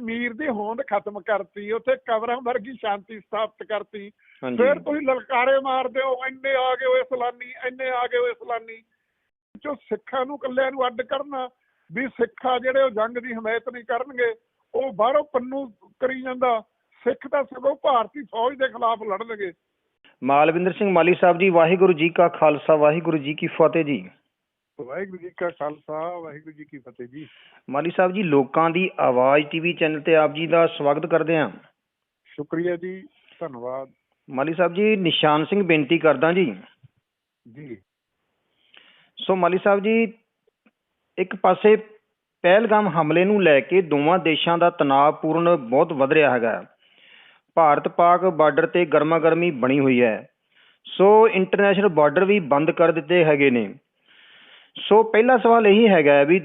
ਕਸ਼ਮੀਰ ਦੀ ਹੋਂਦ ਖਤਮ ਕਰਤੀ ਉੱਥੇ ਕਬਰਾਂ ਵਰਗੀ ਸ਼ਾਂਤੀ ਸਥਾਪਿਤ ਕਰਤੀ। ਫਿਰ ਤੁਸੀਂ ਲਲਕਾਰੇ ਮਾਰਦੇ ਹੋ ਇੰਨੇ ਆ ਗਏ ਓਏ ਸਲਾਨੀ ਇੰਨੇ ਆ ਗਏ ਓਏ ਸਲਾਨੀ। ਜੋ ਸਿੱਖਾਂ ਨੂੰ ਇਕੱਲਿਆਂ ਨੂੰ ਅੱਡ ਕਰਨਾ ਵੀ ਸਿੱਖਾ ਜਿਹੜੇ ਉਹ ਜੰਗ ਦੀ ਹਮਾਇਤ ਨਹੀਂ ਕਰਨਗੇ ਉਹ ਬਾਹਰੋਂ ਪੰਨੂ ਕਰੀ ਜਾਂਦਾ। ਸਿੱਖ ਤਾਂ ਸਗੋਂ ਭਾਰਤੀ ਫੌਜ ਦੇ ਖਿਲਾਫ ਲੜਨਗੇ। ਮਾਲਵਿੰਦਰ ਸਿੰਘ ਮਾਲੀ ਸਾਹਿਬ ਜੀ ਵਾਹਿਗੁਰੂ ਜੀ ਕਾ ਖਾਲਸਾ ਵਾਹਿਗੁਰੂ ਜੀ ਕੀ ਫਤਿਹ ਜੀ। ਵਾਹਿਗੁਰੂ ਜੀ ਕਾ ਖਾਲਸਾ ਵਾਹਿਗੁਰੂ ਜੀ ਕੀ ਫਤਿਹ ਜੀ। ਮਾਲੀ ਸਾਹਿਬ ਜੀ ਲੋਕਾਂ ਦੀ ਆਵਾਜ਼ ਟੀਵੀ ਚੈਨਲ ਤੇ ਆਪ ਜੀ ਦਾ ਸਵਾਗਤ ਕਰਦੇ ਹਾਂ। ਸ਼ੁਕਰੀਆ ਜੀ ਧੰਨਵਾਦ। ਮਾਲੀ ਸਾਹਿਬ ਜੀ ਨਿਸ਼ਾਨ ਸਿੰਘ ਬੇਨਤੀ ਕਰਦਾ ਜੀ। ਜੀ। ਸੋ ਮਾਲੀ ਸਾਹਿਬ ਜੀ ਇੱਕ ਪਾਸੇ ਪਹਿਲਗਾਮ ਹਮਲੇ ਨੂੰ ਲੈ ਕੇ ਦੋਵਾਂ ਦੇਸ਼ਾਂ ਦਾ ਤਣਾਅਪੂਰਨ ਬਹੁਤ ਵਧ ਰਿਹਾ ਹੈਗਾ। ਭਾਰਤ ਪਾਕ ਬਾਰਡਰ ਤੇ ਗਰਮਾ ਗਰਮੀ ਬਣੀ ਹੋਈ ਹੈ। ਸੋ ਇੰਟਰਨੈਸ਼ਨਲ ਬਾਰਡਰ ਵੀ ਬੰਦ ਕਰ ਦਿੱਤੇ ਹੈਗੇ ਨੇ। ਸੋ ਪਹਿਲਾ ਸਵਾਲ ਇਹੀ ਹੈਗਾ ਹੈ ਵੀ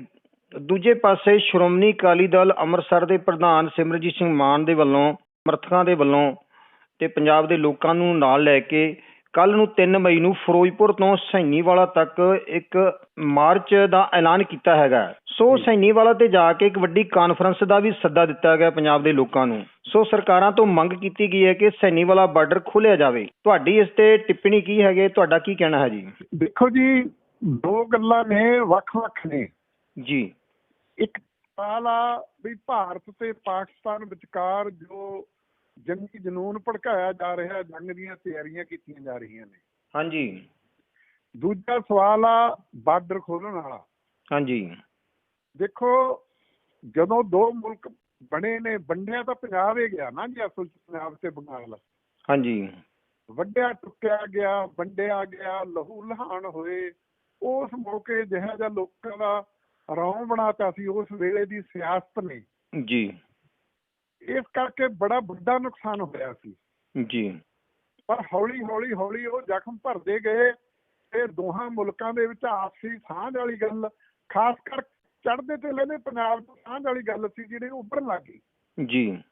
ਦੂਜੇ ਪਾਸੇ ਸ਼੍ਰੋਮਣੀ ਅਕਾਲੀ ਦਲ ਅੰਮ੍ਰਿਤਸਰ ਦੇ ਪ੍ਰਧਾਨ ਸਿਮਰਜੀਤ ਸਿੰਘ ਮਾਨ ਦੇ ਵੱਲੋਂ ਸਮਰਥਕਾਂ ਦੇ ਵੱਲੋਂ ਤੇ ਪੰਜਾਬ ਦੇ ਲੋਕਾਂ ਨੂੰ ਨਾਲ ਲੈ ਕੇ ਕੱਲ ਨੂੰ 3 ਮਈ ਨੂੰ ਫਿਰੋਜ਼ਪੁਰ ਤੋਂ ਸੈਣੀਵਾਲਾ ਤੱਕ ਇੱਕ ਮਾਰਚ ਦਾ ਐਲਾਨ ਕੀਤਾ ਹੈਗਾ ਸੋ ਸੈਣੀਵਾਲਾ ਤੇ ਜਾ ਕੇ ਇੱਕ ਵੱਡੀ ਕਾਨਫਰੰਸ ਦਾ ਵੀ ਸੱਦਾ ਦਿੱਤਾ ਗਿਆ ਪੰਜਾਬ ਦੇ ਲੋਕਾਂ ਨੂੰ। ਸੋ ਸਰਕਾਰਾਂ ਤੋਂ ਮੰਗ ਕੀਤੀ ਗਈ ਹੈ ਕਿ ਸੈਣੀਵਾਲਾ ਬਾਰਡਰ ਖੋਲ੍ਹਿਆ ਜਾਵੇ। ਤੁਹਾਡੀ ਇਸ ਤੇ ਟਿੱਪਣੀ ਕੀ ਹੈਗੇ ਤੁਹਾਡਾ ਕੀ ਕਹਿਣਾ ਹੈ ਜੀ? ਦੇਖੋ ਜੀ ਦੋ ਗੱਲਾਂ ਨੇ ਵੱਖ-ਵੱਖ ਨੇ। ਜੀ। ਇੱਕ ਆ ਵੀ ਭਾਰਤ ਤੇ ਪਾਕਿਸਤਾਨ ਵਿਚਕਾਰ ਜੋ ਜੰਗੀ ਜਨੂਨ ਭੜਕਾਇਆ ਜਾ ਰਿਹਾ ਜੰਗ ਦੀਆਂ ਤਿਆਰੀਆਂ ਕੀਤੀਆਂ ਜਾ ਰਹੀਆਂ ਨੇ। ਹਾਂਜੀ। ਦੂਜਾ ਸਵਾਲ ਆ ਬਾਰਡਰ ਖੋਲਣ ਵਾਲਾ। ਹਾਂਜੀ। ਦੇਖੋ ਜਦੋਂ ਦੋ ਮੁਲਕ ਬਣੇ ਨੇ ਵੰਡਿਆ ਤਾਂ ਪੰਜਾਬ ਹੀ ਗਿਆ ਨਾ ਜੀ ਅਸਲ ਚ ਪੰਜਾਬ ਤੇ ਬੰਗਾਲ। ਹਾਂਜੀ। ਵੱਡਿਆ ਟੁੱਕਿਆ ਗਿਆ ਵੰਡਿਆ ਗਿਆ ਲਹੂ ਲਹਾਨ ਹੋਏ। ਉਸ ਮੌਕੇ ਜਿਹੜਾ ਜਿਹਾ ਲੋਕਾਂ ਦਾ ਰੌਂ ਬਣਾਤਾ ਸੀ ਉਸ ਵੇਲੇ ਦੀ ਸਿਆਸਤ ਨੇ। ਜੀ। ਇਸ ਕਰਕੇ ਬੜਾ ਵੱਡਾ ਨੁਕਸਾਨ ਹੋਇਆ ਸੀ। ਜੀ। ਪਰ ਹੌਲੀ ਹੌਲੀ ਹੌਲੀ ਉਹ ਜ਼ਖਮ ਭਰਦੇ ਗਏ ਤੇ ਦੋਹਾਂ ਮੁਲਕਾਂ ਦੇ ਵਿੱਚ ਆਪਸੀ ਸਾਂਝ ਵਾਲੀ ਗੱਲ ਖਾਸ ਕਰ ਚੜ੍ਹਦੇ ਤੇ ਲੈਦੇ ਪੰਜਾਬ ਤੋਂ ਸਾਂਝ ਵਾਲੀ ਗੱਲ ਸੀ ਜਿਹੜੀ ਉੱਭਰਨ ਲੱਗੀ ਜੀ।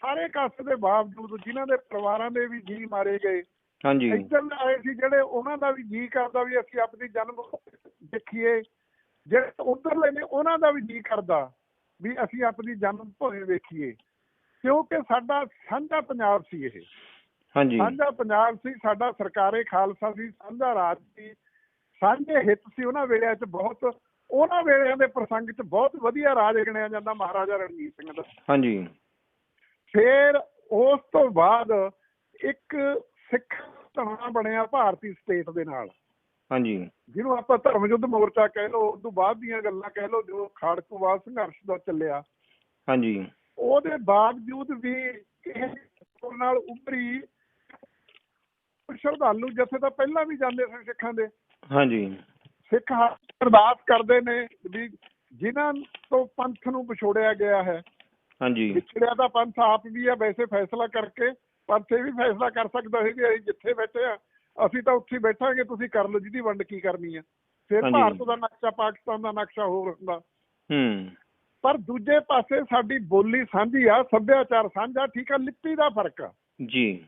ਸਾਰੇ ਕਾਸੇ ਦੇ ਬਾਵਜੂਦ ਜਿਨ੍ਹਾਂ ਦੇ ਪਰਿਵਾਰਾਂ ਦੇ ਵੀ ਜੀ ਮਾਰੇ ਗਏ ਹਾਂਜੀ। ਇੱਧਰ ਆਏ ਸੀ ਜਿਹੜੇ ਉਹਨਾਂ ਦਾ ਵੀ ਜੀ ਕਰਦਾ ਵੀ ਅਸੀਂ ਆਪਣੀ ਜਨਮ ਦੇਖੀਏ। ਜਿਹੜੇ ਉਧਰਲੇ ਨੇ ਉਹਨਾਂ ਦਾ ਵੀ ਜੀ ਕਰਦਾ ਵੀ ਅਸੀਂ ਆਪਣੀ ਜਨਮ ਭੂਮੀ ਵੇਖੀਏ। ਕਿਉਂਕਿ ਸਾਡਾ ਸਾਂਝਾ ਪੰਜਾਬ ਸੀ ਇਹ। ਹਾਂਜੀ। ਸਾਂਝਾ ਪੰਜਾਬ ਸੀ ਸਾਡਾ ਸਰਕਾਰੇ ਖਾਲਸਾ ਸੀ ਸਾਂਝਾ ਰਾਜ ਸੀ। ਸਾਂਝੇ ਹਿੱਤ ਸੀ ਉਹਨਾਂ ਵੇਲਿਆਂ 'ਚ ਬਹੁਤ ਉਹਨਾਂ ਵੇਲਿਆਂ ਦੇ ਪ੍ਰਸੰਗ 'ਚ ਬਹੁਤ ਵਧੀਆ ਰਾਜ ਗਿਣਿਆ ਜਾਂਦਾ ਮਹਾਰਾਜਾ ਰਣਜੀਤ ਸਿੰਘ ਦਾ। ਹਾਂਜੀ। ਫਿਰ ਉਸ ਤੋਂ ਬਾਅਦ ਇੱਕ ਸਿੱਖ ਧੜਾ ਬਣਿਆ ਭਾਰਤੀ ਸਟੇਟ ਦੇ ਨਾਲ। ਹਾਂਜੀ। ਜਿਹਨੂੰ ਆਪਾਂ ਧਰਮ ਯੁੱਧ ਮੋਰਚਾ ਕਹਿ ਲਓ ਉਸ ਤੋਂ ਬਾਅਦ ਦੀਆਂ ਗੱਲਾਂ ਕਹਿ ਲਓ ਜੋ ਖਾੜਕੂਵਾਦ ਸੰਘਰਸ਼ ਦਾ ਚੱਲਿਆ। ਹਾਂਜੀ। ਉਹਦੇ ਬਾਵਜੂਦ ਵੀ ਇਹ ਨਾਲ ਉਭਰੀ ਸ਼ਰਧਾਲੂ ਜਥੇ ਤਾਂ ਪਹਿਲਾਂ ਵੀ ਜਾਂਦੇ ਸਨ ਸਿੱਖਾਂ ਦੇ। ਹਾਂਜੀ। ਸਿੱਖ ਅਰਦਾਸ ਕਰਦੇ ਨੇ ਵੀ ਜਿਨ੍ਹਾਂ ਤੋਂ ਪੰਥ ਨੂੰ ਵਿਛੋੜਿਆ ਗਿਆ ਹੈ। ਹਾਂਜੀ। ਵਿਛੜਿਆ ਤਾਂ ਪੰਥ ਆਪ ਵੀ ਆ ਵੈਸੇ ਫੈਸਲਾ ਕਰਕੇ ਪੰਥ ਇਹ ਵੀ ਫੈਸਲਾ ਕਰ ਸਕਦਾ ਹੈ ਕਿ ਅਸੀਂ ਜਿੱਥੇ ਬੈਠੇ ਆ ਅਸੀਂ ਤਾਂ ਉੱਥੇ ਬੈਠਾਂਗੇ ਤੁਸੀਂ ਕਰ ਲਓ ਜਿਹਦੀ ਵੰਡ ਕੀ ਕਰਨੀ ਆ। ਫਿਰ। ਭਾਰਤ ਦਾ ਨਕਸ਼ਾ ਪਾਕਿਸਤਾਨ ਦਾ ਨਕਸ਼ਾ ਹੋਰ ਹੁੰਦਾ। ਹੂੰ। ਪਰ ਦੂਜੇ ਪਾਸੇ ਸਾਡੀ ਬੋਲੀ ਸਾਂਝੀ ਆ ਸੱਭਿਆਚਾਰ ਸਾਂਝਾ ਠੀਕ ਆ ਲਿਪੀ ਦਾ ਫ਼ਰਕ ਆ। ਜੀ।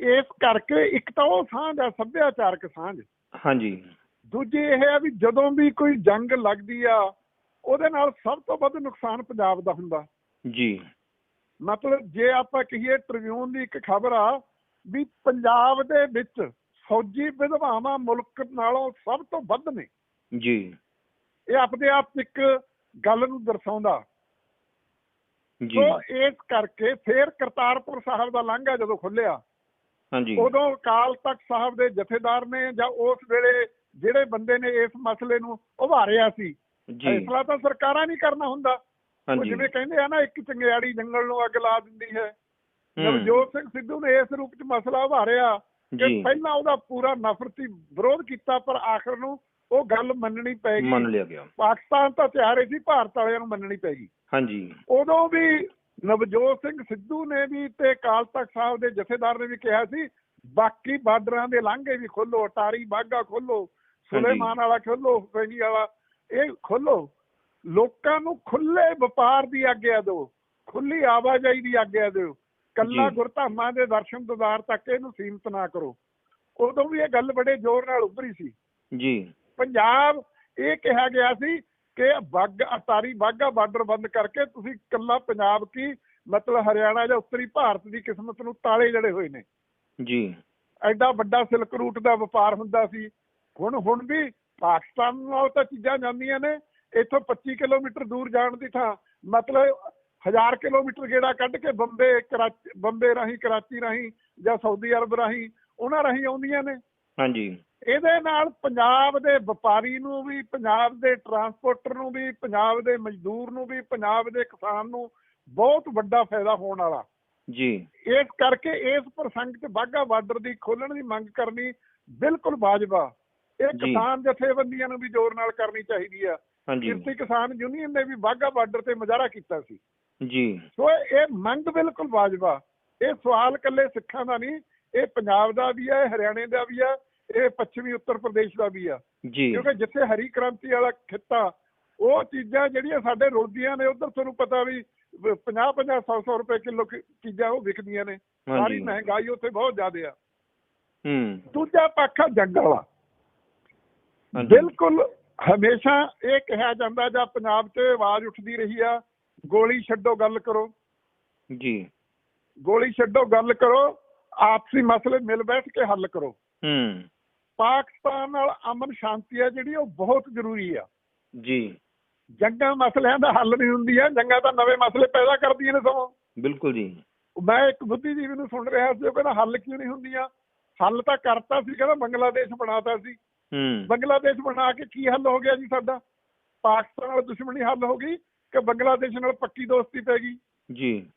ਇਸ ਕਰਕੇ ਇੱਕ ਤਾਂ ਉਹ ਸਾਂਝ ਆ ਸੱਭਿਆਚਾਰਕ ਸਾਂਝ। ਹਾਂਜੀ। ਦੂਜੀ ਇਹ ਆ ਵੀ ਜਦੋਂ ਵੀ ਕੋਈ ਜੰਗ ਲੱਗਦੀ ਆ ਉਹਦੇ ਨਾਲ ਸਭ ਤੋਂ ਵੱਧ ਨੁਕਸਾਨ ਪੰਜਾਬ ਦਾ ਹੁੰਦਾ। ਜੀ। ਮਤਲਬ ਜੇ ਆਪਾਂ ਕਹੀਏ ਟ੍ਰਿਬਿਊਨ ਦੀ ਇੱਕ ਖਬਰ ਆ ਵੀ ਪੰਜਾਬ ਦੇ ਵਿੱਚ ਫੌਜੀ ਵਿਧਵਾਵਾਂ ਮੁਲਕ ਨਾਲੋਂ ਸਭ ਤੋਂ ਵੱਧ ਨੇ। ਜੀ। ਇਹ ਆਪਣੇ ਆਪ ਇੱਕ ਗੱਲ ਨੂੰ ਦਰਸਾਉਂਦਾ। ਜੀ। ਇਸ ਕਰਕੇ ਫੇਰ ਕਰਤਾਰਪੁਰ ਸਾਹਿਬ ਦਾ ਲਾਂਘਾ ਜਦੋਂ ਖੁੱਲਿਆ ਹਾਂਜੀ। ਉਦੋਂ ਅਕਾਲ ਤਖਤ ਸਾਹਿਬ ਦੇ ਜਥੇਦਾਰ ਨੇ ਜਾਂ ਉਸ ਵੇਲੇ ਜਿਹੜੇ ਬੰਦੇ ਨੇ ਇਸ ਮਸਲੇ ਨੂੰ ਉਭਾਰਿਆ ਸੀ ਜੀ। ਫੈਸਲਾ ਤਾਂ ਸਰਕਾਰਾਂ ਨਹੀਂ ਕਰਨਾ ਹੁੰਦਾ। ਉਹ ਹਾਂਜੀ। ਜਿਵੇਂ ਕਹਿੰਦੇ ਆ ਨਾ ਇੱਕ ਚੰਗਿਆੜੀ ਜੰਗਲ ਨੂੰ ਅੱਗ ਲਾ ਦਿੰਦੀ ਹੈ। ਹੂੰ, ਨਵਜੋਤ ਸਿੰਘ ਸਿੱਧੂ ਨੇ ਇਸ ਰੂਪ 'ਚ ਮਸਲਾ ਉਭਾਰਿਆ ਕਿ ਜੀ। ਪਹਿਲਾਂ ਉਹਦਾ ਪੂਰਾ ਨਫ਼ਰਤੀ ਵਿਰੋਧ ਕੀਤਾ ਪਰ ਆਖਰ ਨੂੰ ਉਹ ਗੱਲ ਮੰਨਣੀ ਪੈ ਮੰਨ ਗਈ ਲਿਆ ਗਿਆ। ਪਾਕਿਸਤਾਨ ਤਾਂ ਤਿਆਰ ਹੀ ਸੀ ਭਾਰਤ ਵਾਲਿਆਂ ਨੂੰ ਮੰਨਣੀ ਪੈ ਗਈ। ਹਾਂਜੀ। ਉਦੋਂ ਵੀ ਨਵਜੋਤ ਸਿੰਘ ਸਿੱਧੂ ਨੇ ਵੀ ਤੇ ਅਕਾਲ ਤਖਤ ਸਾਹਿਬ ਦੇ ਜਥੇਦਾਰ ਨੇ ਵੀ ਕਿਹਾ ਸੀ ਬਾਕੀ ਬਾਰਡਰਾਂ ਦੇ ਲਾਂਘੇ ਵੀ ਖੋਲੋ ਅਟਾਰੀ ਬਾਗਾ ਖੋਲੋ ਸੁਲੇਮਾਨ ਵਾਲਾ ਖੋਲੋ ਫੈਂਗੀ ਵਾਲਾ ਇਹ ਖੋਲੋ ਲੋਕਾਂ ਨੂੰ ਖੁੱਲੇ ਵਪਾਰ ਦੀ ਆਗਿਆ ਦਿਓ ਖੁੱਲੀ ਆਵਾਜਾਈ ਦੀ ਆਗਿਆ ਦਿਓ। ਕੱਲਾ। ਗੁਰਧਾਮਾਂ ਦੇ ਦਰਸ਼ਨ ਦਿਦਾਰ ਤੱਕ ਇਹਨੂੰ ਸੀਮਤ ਨਾ ਕਰੋ। ਉਦੋਂ ਵੀ ਇਹ ਗੱਲ ਬੜੇ ਜ਼ੋਰ ਨਾਲ ਉੱਭਰੀ ਸੀ। ਜੀ। ਪੰਜਾਬ ਇਹ ਕਿਹਾ ਗਿਆ ਸੀ ਕਿ ਬਾਗ ਅਟਾਰੀ ਬਾਗਾ ਬਾਰਡਰ ਬੰਦ ਕਰਕੇ ਤੁਸੀਂ ਕੱਲਾ ਪੰਜਾਬ ਕੀ ਮਤਲਬ ਹਰਿਆਣਾ ਜਾਂ ਉੱਤਰੀ ਭਾਰਤ ਦੀ ਕਿਸਮਤ ਨੂੰ ਤਾਲੇ ਜੜੇ ਹੋਏ ਨੇ। ਜੀ। ਐਡਾ ਵੱਡਾ ਸਿਲਕ ਰੂਟ ਦਾ ਵਪਾਰ ਹੁੰਦਾ ਸੀ। ਹੁਣ ਹੁਣ ਵੀ ਪਾਕਿਸਤਾਨ ਨਾਲ ਤਾਂ ਚੀਜ਼ਾਂ ਜਾਂਦੀਆਂ ਨੇ। ਇੱਥੋਂ 25 ਕਿਲੋਮੀਟਰ ਦੂਰ ਜਾਣ ਦੀ ਥਾਂ। ਮਤਲਬ ਹਜ਼ਾਰ ਕਿਲੋਮੀਟਰ ਗੇੜਾ ਕੱਢ ਕੇ ਬੰਬੇ ਕਰਾਚੀ ਬੰਬੇ ਰਾਹੀਂ ਕਰਾਚੀ ਰਾਹੀਂ ਜਾਂ ਸਾਊਦੀ ਅਰਬ ਰਾਹੀਂ ਉਹਨਾਂ ਰਾਹੀਂ ਆਉਂਦੀਆਂ ਨੇ। ਹਾਂਜੀ। ਇਹਦੇ ਨਾਲ ਪੰਜਾਬ ਦੇ ਵਪਾਰੀ ਨੂੰ ਵੀ ਪੰਜਾਬ ਦੇ ਟਰਾਂਸਪੋਰਟਰ ਨੂੰ ਵੀ ਪੰਜਾਬ ਦੇ ਮਜ਼ਦੂਰ ਨੂੰ ਵੀ ਪੰਜਾਬ ਦੇ ਕਿਸਾਨ ਨੂੰ ਬਹੁਤ ਵੱਡਾ ਫਾਇਦਾ ਹੋਣ ਵਾਲਾ। ਜੀ। ਇਸ ਕਰਕੇ ਇਸ ਪ੍ਰਸੰਗ ਤੇ ਬਾਗਾ ਬਾਰਡਰ ਦੀ ਖੋਲਣ ਦੀ ਮੰਗ ਕਰਨੀ ਬਿਲਕੁਲ ਵਾਜਬਾ ਇਹ। ਕਿਸਾਨ ਜਥੇਬੰਦੀਆਂ ਨੂੰ ਵੀ ਜ਼ੋਰ ਨਾਲ ਕਰਨੀ ਚਾਹੀਦੀ ਆ। ਕਿਰਤੀ ਕਿਸਾਨ ਯੂਨੀਅਨ ਨੇ ਵੀ ਬਾਗਾ ਬਾਰਡਰ ਤੇ ਮੁਜ਼ਾਹਰਾ ਕੀਤਾ ਸੀ। ਜੀ। ਸੋ ਇਹ ਮੰਗ ਬਿਲਕੁਲ ਵਾਜਬਾ ਇਹ ਸਵਾਲ ਇਕੱਲੇ ਸਿੱਖਾਂ ਦਾ ਨਹੀਂ ਇਹ ਪੰਜਾਬ ਦਾ ਵੀ ਹੈ ਹਰਿਆਣੇ ਦਾ ਵੀ ਹੈ ਇਹ ਪੱਛਮੀ ਉੱਤਰ ਪ੍ਰਦੇਸ਼ ਦਾ ਵੀ ਆ। ਜੀ। ਕਿਉਂਕਿ ਜਿੱਥੇ ਹਰੀ ਕ੍ਰਾਂਤੀ ਵਾਲਾ ਖਿੱਤਾ ਉਹ ਚੀਜ਼ਾਂ ਜਿਹੜੀਆਂ ਸਾਡੇ ਰੁਲਦੀਆਂ ਨੇ ਉਧਰ ਤੁਹਾਨੂੰ ਪਤਾ ਵੀ 50 50 100 100 ਰੁਪਏ ਕਿਲੋ ਚੀਜ਼ਾਂ ਉਹ ਵਿਕਦੀਆਂ ਨੇ। ਸਾਰੀ ਮਹਿੰਗਾਈ ਉੱਥੇ ਬਹੁਤ ਜ਼ਿਆਦਾ ਆ। ਹੂੰ। ਦੂਜਾ ਪੱਖ ਆ ਜੰਗ ਵਾਲਾ। ਹਾਂਜੀ। ਬਿਲਕੁਲ ਹਮੇਸ਼ਾ ਇਹ ਕਿਹਾ ਜਾਂਦਾ ਜਾਂ ਪੰਜਾਬ 'ਚ ਆਵਾਜ਼ ਉੱਠਦੀ ਰਹੀ ਆ ਗੋਲੀ ਛੱਡੋ ਗੱਲ ਕਰੋ। ਜੀ। ਗੋਲੀ ਛੱਡੋ ਗੱਲ ਕਰੋ ਆਪਸੀ ਮਸਲੇ ਮਿਲ ਬੈਠ ਕੇ ਹੱਲ ਕਰੋ। ਹੂੰ। ਪਾਕਿਸਤਾਨ ਨਾਲ ਅਮਨ ਸ਼ਾਂਤੀ ਆ ਜਿਹੜੀ ਉਹ ਬਹੁਤ ਜ਼ਰੂਰੀ ਆ। ਜੀ। ਜੰਗਾਂ ਮਸਲਿਆਂ ਦਾ ਹੱਲ ਨਹੀਂ ਹੁੰਦੀਆਂ ਜੰਗਾਂ ਤਾਂ ਨਵੇਂ ਮਸਲੇ ਪੈਦਾ ਕਰਦੀਆਂ ਨੇ ਸਗੋਂ। ਬਿਲਕੁਲ ਜੀ। ਮੈਂ ਇੱਕ ਬੁੱਧੀਜੀਵੀ ਨੂੰ ਸੁਣ ਰਿਹਾ ਸੀ ਉਹ ਕਹਿੰਦਾ ਹੱਲ ਕਿਉਂ ਨਹੀਂ ਹੁੰਦੀਆਂ? ਹੱਲ ਤਾਂ ਕਰਤਾ ਸੀ ਕਹਿੰਦਾ ਬੰਗਲਾਦੇਸ਼ ਬਣਾਤਾ ਸੀ। ਬੰਗਲਾਦੇਸ਼ ਬਣਾ ਕੇ ਕੀ ਹੱਲ ਹੋ ਗਿਆ ਜੀ ਸਾਡਾ? ਪਾਕਿਸਤਾਨ ਨਾਲ ਦੁਸ਼ਮਣੀ ਹੱਲ ਹੋ ਗਈ ਕਿ ਬੰਗਲਾਦੇਸ਼ ਨਾਲ ਪੱਕੀ ਦੋਸਤੀ ਪੈ ਗਈ? ਜੀ।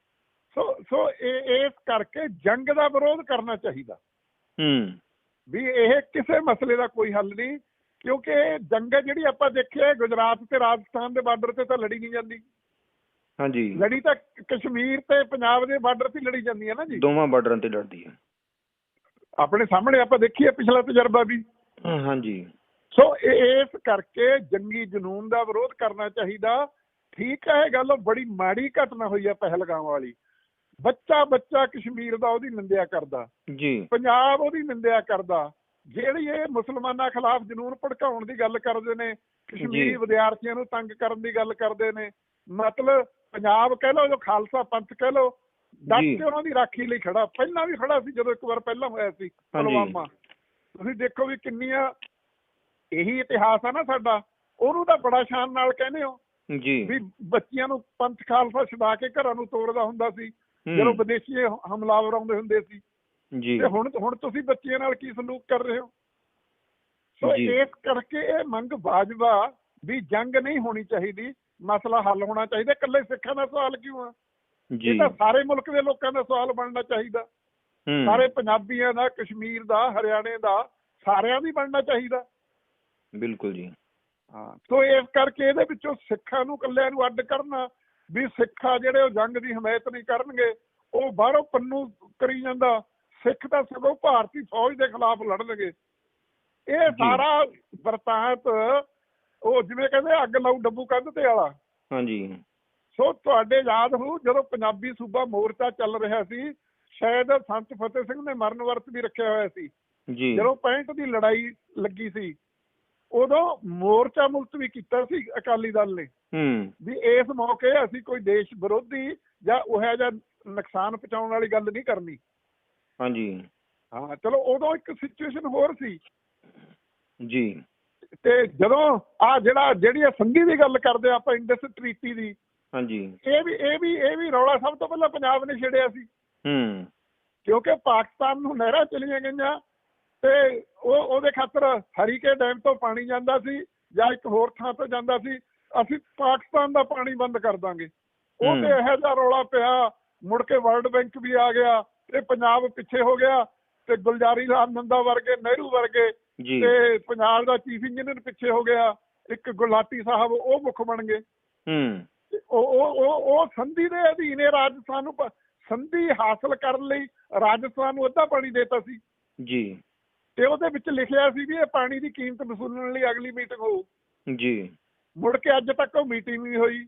ਸੋ ਸੋ ਇਹ ਇਸ ਕਰਕੇ ਜੰਗ ਦਾ ਵਿਰੋਧ ਕਰਨਾ ਚਾਹੀਦਾ। ਹੂੰ। ਵੀ ਇਹ ਕਿਸੇ ਮਸਲੇ ਦਾ ਕੋਈ ਹੱਲ ਨਹੀਂ ਕਿਉਂਕਿ ਜੰਗ ਜਿਹੜੀ ਆਪਾਂ ਦੇਖਿਆ ਗੁਜਰਾਤ ਤੇ ਰਾਜਸਥਾਨ ਦੇ ਬਾਰਡਰ ਤੇ ਤਾਂ ਲੜੀ ਨਹੀਂ ਜਾਂਦੀ। ਹਾਂਜੀ। ਲੜੀ ਤਾਂ ਕਸ਼ਮੀਰ ਤੇ ਪੰਜਾਬ ਦੇ ਬਾਰਡਰ ਤੇ ਲੜੀ ਜਾਂਦੀ ਹੈ ਨਾ ਜੀ। ਦੋਵਾਂ ਬਾਰਡਰਾਂ ਤੇ ਲੜਦੀ ਹੈ। ਆਪਣੇ ਸਾਹਮਣੇ ਆਪਾਂ ਦੇਖੀਏ ਪਿਛਲਾ ਤਜਰਬਾ ਵੀ। ਹਾਂਜੀ। ਸੋ ਇਸ ਕਰਕੇ ਜੰਗੀ ਜਨੂਨ ਦਾ ਵਿਰੋਧ ਕਰਨਾ ਚਾਹੀਦਾ। ਠੀਕ ਹੈ ਇਹ ਗੱਲ ਬੜੀ ਮਾੜੀ ਘਟਨਾ ਹੋਈ ਹੈ ਪਹਿਲਗਾਮ ਵਾਲੀ। ਬੱਚਾ ਬੱਚਾ ਕਸ਼ਮੀਰ ਦਾ ਉਹਦੀ ਨਿੰਦਿਆ ਕਰਦਾ। ਜੀ। ਪੰਜਾਬ ਉਹਦੀ ਨਿੰਦਿਆ ਕਰਦਾ। ਜਿਹੜੀ ਇਹ ਮੁਸਲਮਾਨਾਂ ਖਿਲਾਫ ਜਨੂਨ ਭੜਕਾਉਣ ਦੀ ਗੱਲ ਕਰਦੇ ਨੇ ਕਸ਼ਮੀਰੀ। ਵਿਦਿਆਰਥੀਆਂ ਨੂੰ ਤੰਗ ਕਰਨ ਦੀ ਗੱਲ ਕਰਦੇ ਨੇ ਮਤਲਬ ਪੰਜਾਬ ਕਹਿ ਲਓ ਜੋ ਖਾਲਸਾ ਪੰਥ ਕਹਿ ਲਓ ਡਟ। ਕੇ ਉਹਨਾਂ ਦੀ ਰਾਖੀ ਲਈ ਖੜਾ। ਪਹਿਲਾਂ ਵੀ ਖੜਾ ਸੀ ਜਦੋਂ ਇੱਕ ਵਾਰ ਪਹਿਲਾਂ ਹੋਇਆ ਸੀ ਪੁਲਵਾਮਾ। ਤੁਸੀਂ ਦੇਖੋ ਵੀ ਕਿੰਨੀਆਂ ਇਹੀ ਇਤਿਹਾਸ ਆ ਨਾ ਸਾਡਾ ਉਹਨੂੰ ਤਾਂ ਬੜਾ ਸ਼ਾਨ ਨਾਲ ਕਹਿੰਦੇ ਹੋ। ਜੀ। ਵੀ ਬੱਚਿਆਂ ਨੂੰ ਪੰਥ ਖਾਲਸਾ ਛਡਾ ਕੇ ਘਰਾਂ ਨੂੰ ਤੋੜਦਾ ਹੁੰਦਾ ਸੀ। ਜਦੋਂ ਵਿਦੇਸ਼ੀ ਹਮਲਾਵਰ ਆਉਂਦੇ ਹੁੰਦੇ ਸੀ। ਜੀ। ਤੇ ਹੁਣ ਹੁਣ ਤੁਸੀਂ ਬੱਚਿਆਂ ਨਾਲ ਕੀ ਸਲੂਕ ਕਰ ਰਹੇ ਹੋ? ਸੋ। ਇਸ ਕਰਕੇ ਇਹ ਮੰਗ ਬਾਜਵਾ ਵੀ ਜੰਗ ਨਹੀਂ ਹੋਣੀ ਚਾਹੀਦੀ। ਮਸਲਾ ਹੱਲ ਹੋਣਾ ਚਾਹੀਦਾ। ਇਕੱਲੇ ਸਿੱਖਾਂ ਦਾ ਸਵਾਲ ਕਿਉਂ ਆ? ਜੀ। ਇਹ ਤਾਂ ਸਾਰੇ ਮੁਲਕ ਦੇ ਲੋਕਾਂ ਦਾ ਸਵਾਲ ਬਣਨਾ ਚਾਹੀਦਾ। ਸਾਰੇ ਪੰਜਾਬੀਆਂ ਦਾ ਕਸ਼ਮੀਰ ਦਾ ਹਰਿਆਣੇ ਦਾ ਸਾਰਿਆਂ ਦੀ ਬਣਨਾ ਚਾਹੀਦਾ। ਬਿਲਕੁਲ ਜੀ। ਹਾਂ ਸੋ ਇਸ ਕਰਕੇ ਇਹਦੇ ਵਿੱਚੋਂ ਸਿੱਖਾਂ ਨੂੰ ਇਕੱਲਿਆਂ ਨੂੰ ਅੱਡ ਕਰਨਾ ਵੀ ਸਿੱਖਾ ਜਿਹੜੇ ਉਹ ਜੰਗ ਦੀ ਹਮਾਇਤ ਨਹੀਂ ਕਰਨਗੇ ਉਹ ਬਾਹਰੋਂ ਪੰਨੂ ਕਰੀ ਜਾਂਦਾ ਸਿੱਖ ਤਾਂ ਸਗੋਂ ਭਾਰਤੀ ਫੌਜ ਦੇ ਖਿਲਾਫ ਲੜਨਗੇ। ਇਹ ਸਾਰਾ ਵਰਤਾਂਤ ਉਹ ਜਿਵੇਂ ਕਹਿੰਦੇ ਅੱਗ ਲਾਉ ਡੱਬੂ ਕੰਧ ਤੇ ਵਾਲਾ। ਹਾਂਜੀ। ਸੋ ਤੁਹਾਡੇ ਯਾਦ ਹੋ ਜਦੋਂ ਪੰਜਾਬੀ ਸੂਬਾ ਮੋਰਚਾ ਚੱਲ ਰਿਹਾ ਸੀ ਸ਼ਾਇਦ ਸੰਤ ਫਤਿਹ ਸਿੰਘ ਨੇ ਮਰਨ ਵਰਤ ਵੀ ਰੱਖਿਆ ਹੋਇਆ ਸੀ। ਜੀ। ਜਦੋਂ 65 ਦੀ ਲੜਾਈ ਲੱਗੀ ਸੀ ਉਦੋਂ ਮੋਰਚਾ ਮੁਲਤਵੀ ਕੀਤਾ ਸੀ ਅਕਾਲੀ ਦਲ ਨੇ। ਹੂੰ। ਵੀ ਇਸ ਮੌਕੇ ਅਸੀਂ ਕੋਈ ਦੇਸ਼ ਵਿਰੋਧੀ ਜਾਂ ਉਹ ਜਿਹਾ ਨੁਕਸਾਨ ਪਹੁੰਚਾਉਣ ਵਾਲੀ ਗੱਲ ਨਹੀਂ ਕਰਨੀ। ਹਾਂਜੀ। ਹਾਂ ਚਲੋ ਉਦੋਂ ਇੱਕ ਸਿਚੁਏਸ਼ਨ ਹੋਰ ਸੀ। ਜੀ। ਤੇ ਜਦੋਂ ਆ ਜਿਹੜਾ ਜਿਹੜੀ ਸੰਧੀ ਦੀ ਗੱਲ ਕਰਦੇ ਆਪਾਂ ਇੰਡਸ ਟ੍ਰੀਟੀ ਦੀ ਹਾਂਜੀ। ਇਹ ਵੀ ਇਹ ਵੀ ਇਹ ਵੀ ਰੌਲਾ ਸਭ ਤੋਂ ਪਹਿਲਾਂ ਪੰਜਾਬ ਨੇ ਛੇੜਿਆ ਸੀ। ਹੂੰ। ਕਿਉਂਕਿ ਪਾਕਿਸਤਾਨ ਨੂੰ ਨਹਿਰਾਂ ਚਲੀਆਂ ਗਈਆਂ ਤੇ ਉਹ ਉਹਦੇ ਖਾਤਰ ਹਰੀਕੇ ਡੈਮ ਤੋਂ ਪਾਣੀ ਜਾਂਦਾ ਸੀ ਜਾਂ ਇੱਕ ਹੋਰ ਥਾਂ ਤੋਂ ਜਾਂਦਾ ਸੀ ਅਸੀਂ ਪਾਕਿਸਤਾਨ ਦਾ ਪਾਣੀ ਬੰਦ ਕਰ ਦਾਂਗੇ। ਉਹ ਹੂੰ। ਤੇ ਇਹੋ ਜਿਹਾ ਰੌਲਾ ਪਿਆ ਮੁੜ ਕੇ ਵਰਲਡ ਬੈਂਕ ਵੀ ਆ ਗਿਆ ਤੇ ਪੰਜਾਬ ਪਿੱਛੇ ਹੋ ਗਿਆ ਤੇ ਗੁਲਜ਼ਾਰੀ ਲਾਲ ਨੰਦਾ ਵਰਗੇ ਨਹਿਰੂ ਵਰਗੇ ਤੇ ਪੰਜਾਬ ਦਾ ਚੀਫ ਇੰਜੀਨੀਅਰ ਪਿੱਛੇ ਹੋ ਗਿਆ ਇੱਕ ਗੁਲਾਟੀ ਸਾਹਿਬ ਉਹ ਮੁੱਖ ਬਣ ਗਏ। ਹੂੰ। ਉਹ ਉਹ ਉਹ ਸੰਧੀ ਦੇ ਅਧੀਨ ਰਾਜਸਥਾਨ ਨੂੰ ਸੰਧੀ ਹਾਸਲ ਕਰਨ ਲਈ ਰਾਜਸਥਾਨ ਨੂੰ ਅੱਧਾ ਪਾਣੀ ਦੇਤਾ ਸੀ। ਜੀ। ਤੇ ਉਹਦੇ ਵਿੱਚ ਲਿਖਿਆ ਸੀ ਵੀ ਇਹ ਪਾਣੀ ਦੀ ਕੀਮਤ ਵਸੂਲਣ ਲਈ ਅਗਲੀ ਮੀਟਿੰਗ ਹੋਊ। ਜੀ। ਮੁੜ ਕੇ ਅੱਜ ਤੱਕ ਉਹ ਮੀਟਿੰਗ ਨਹੀਂ ਹੋਈ।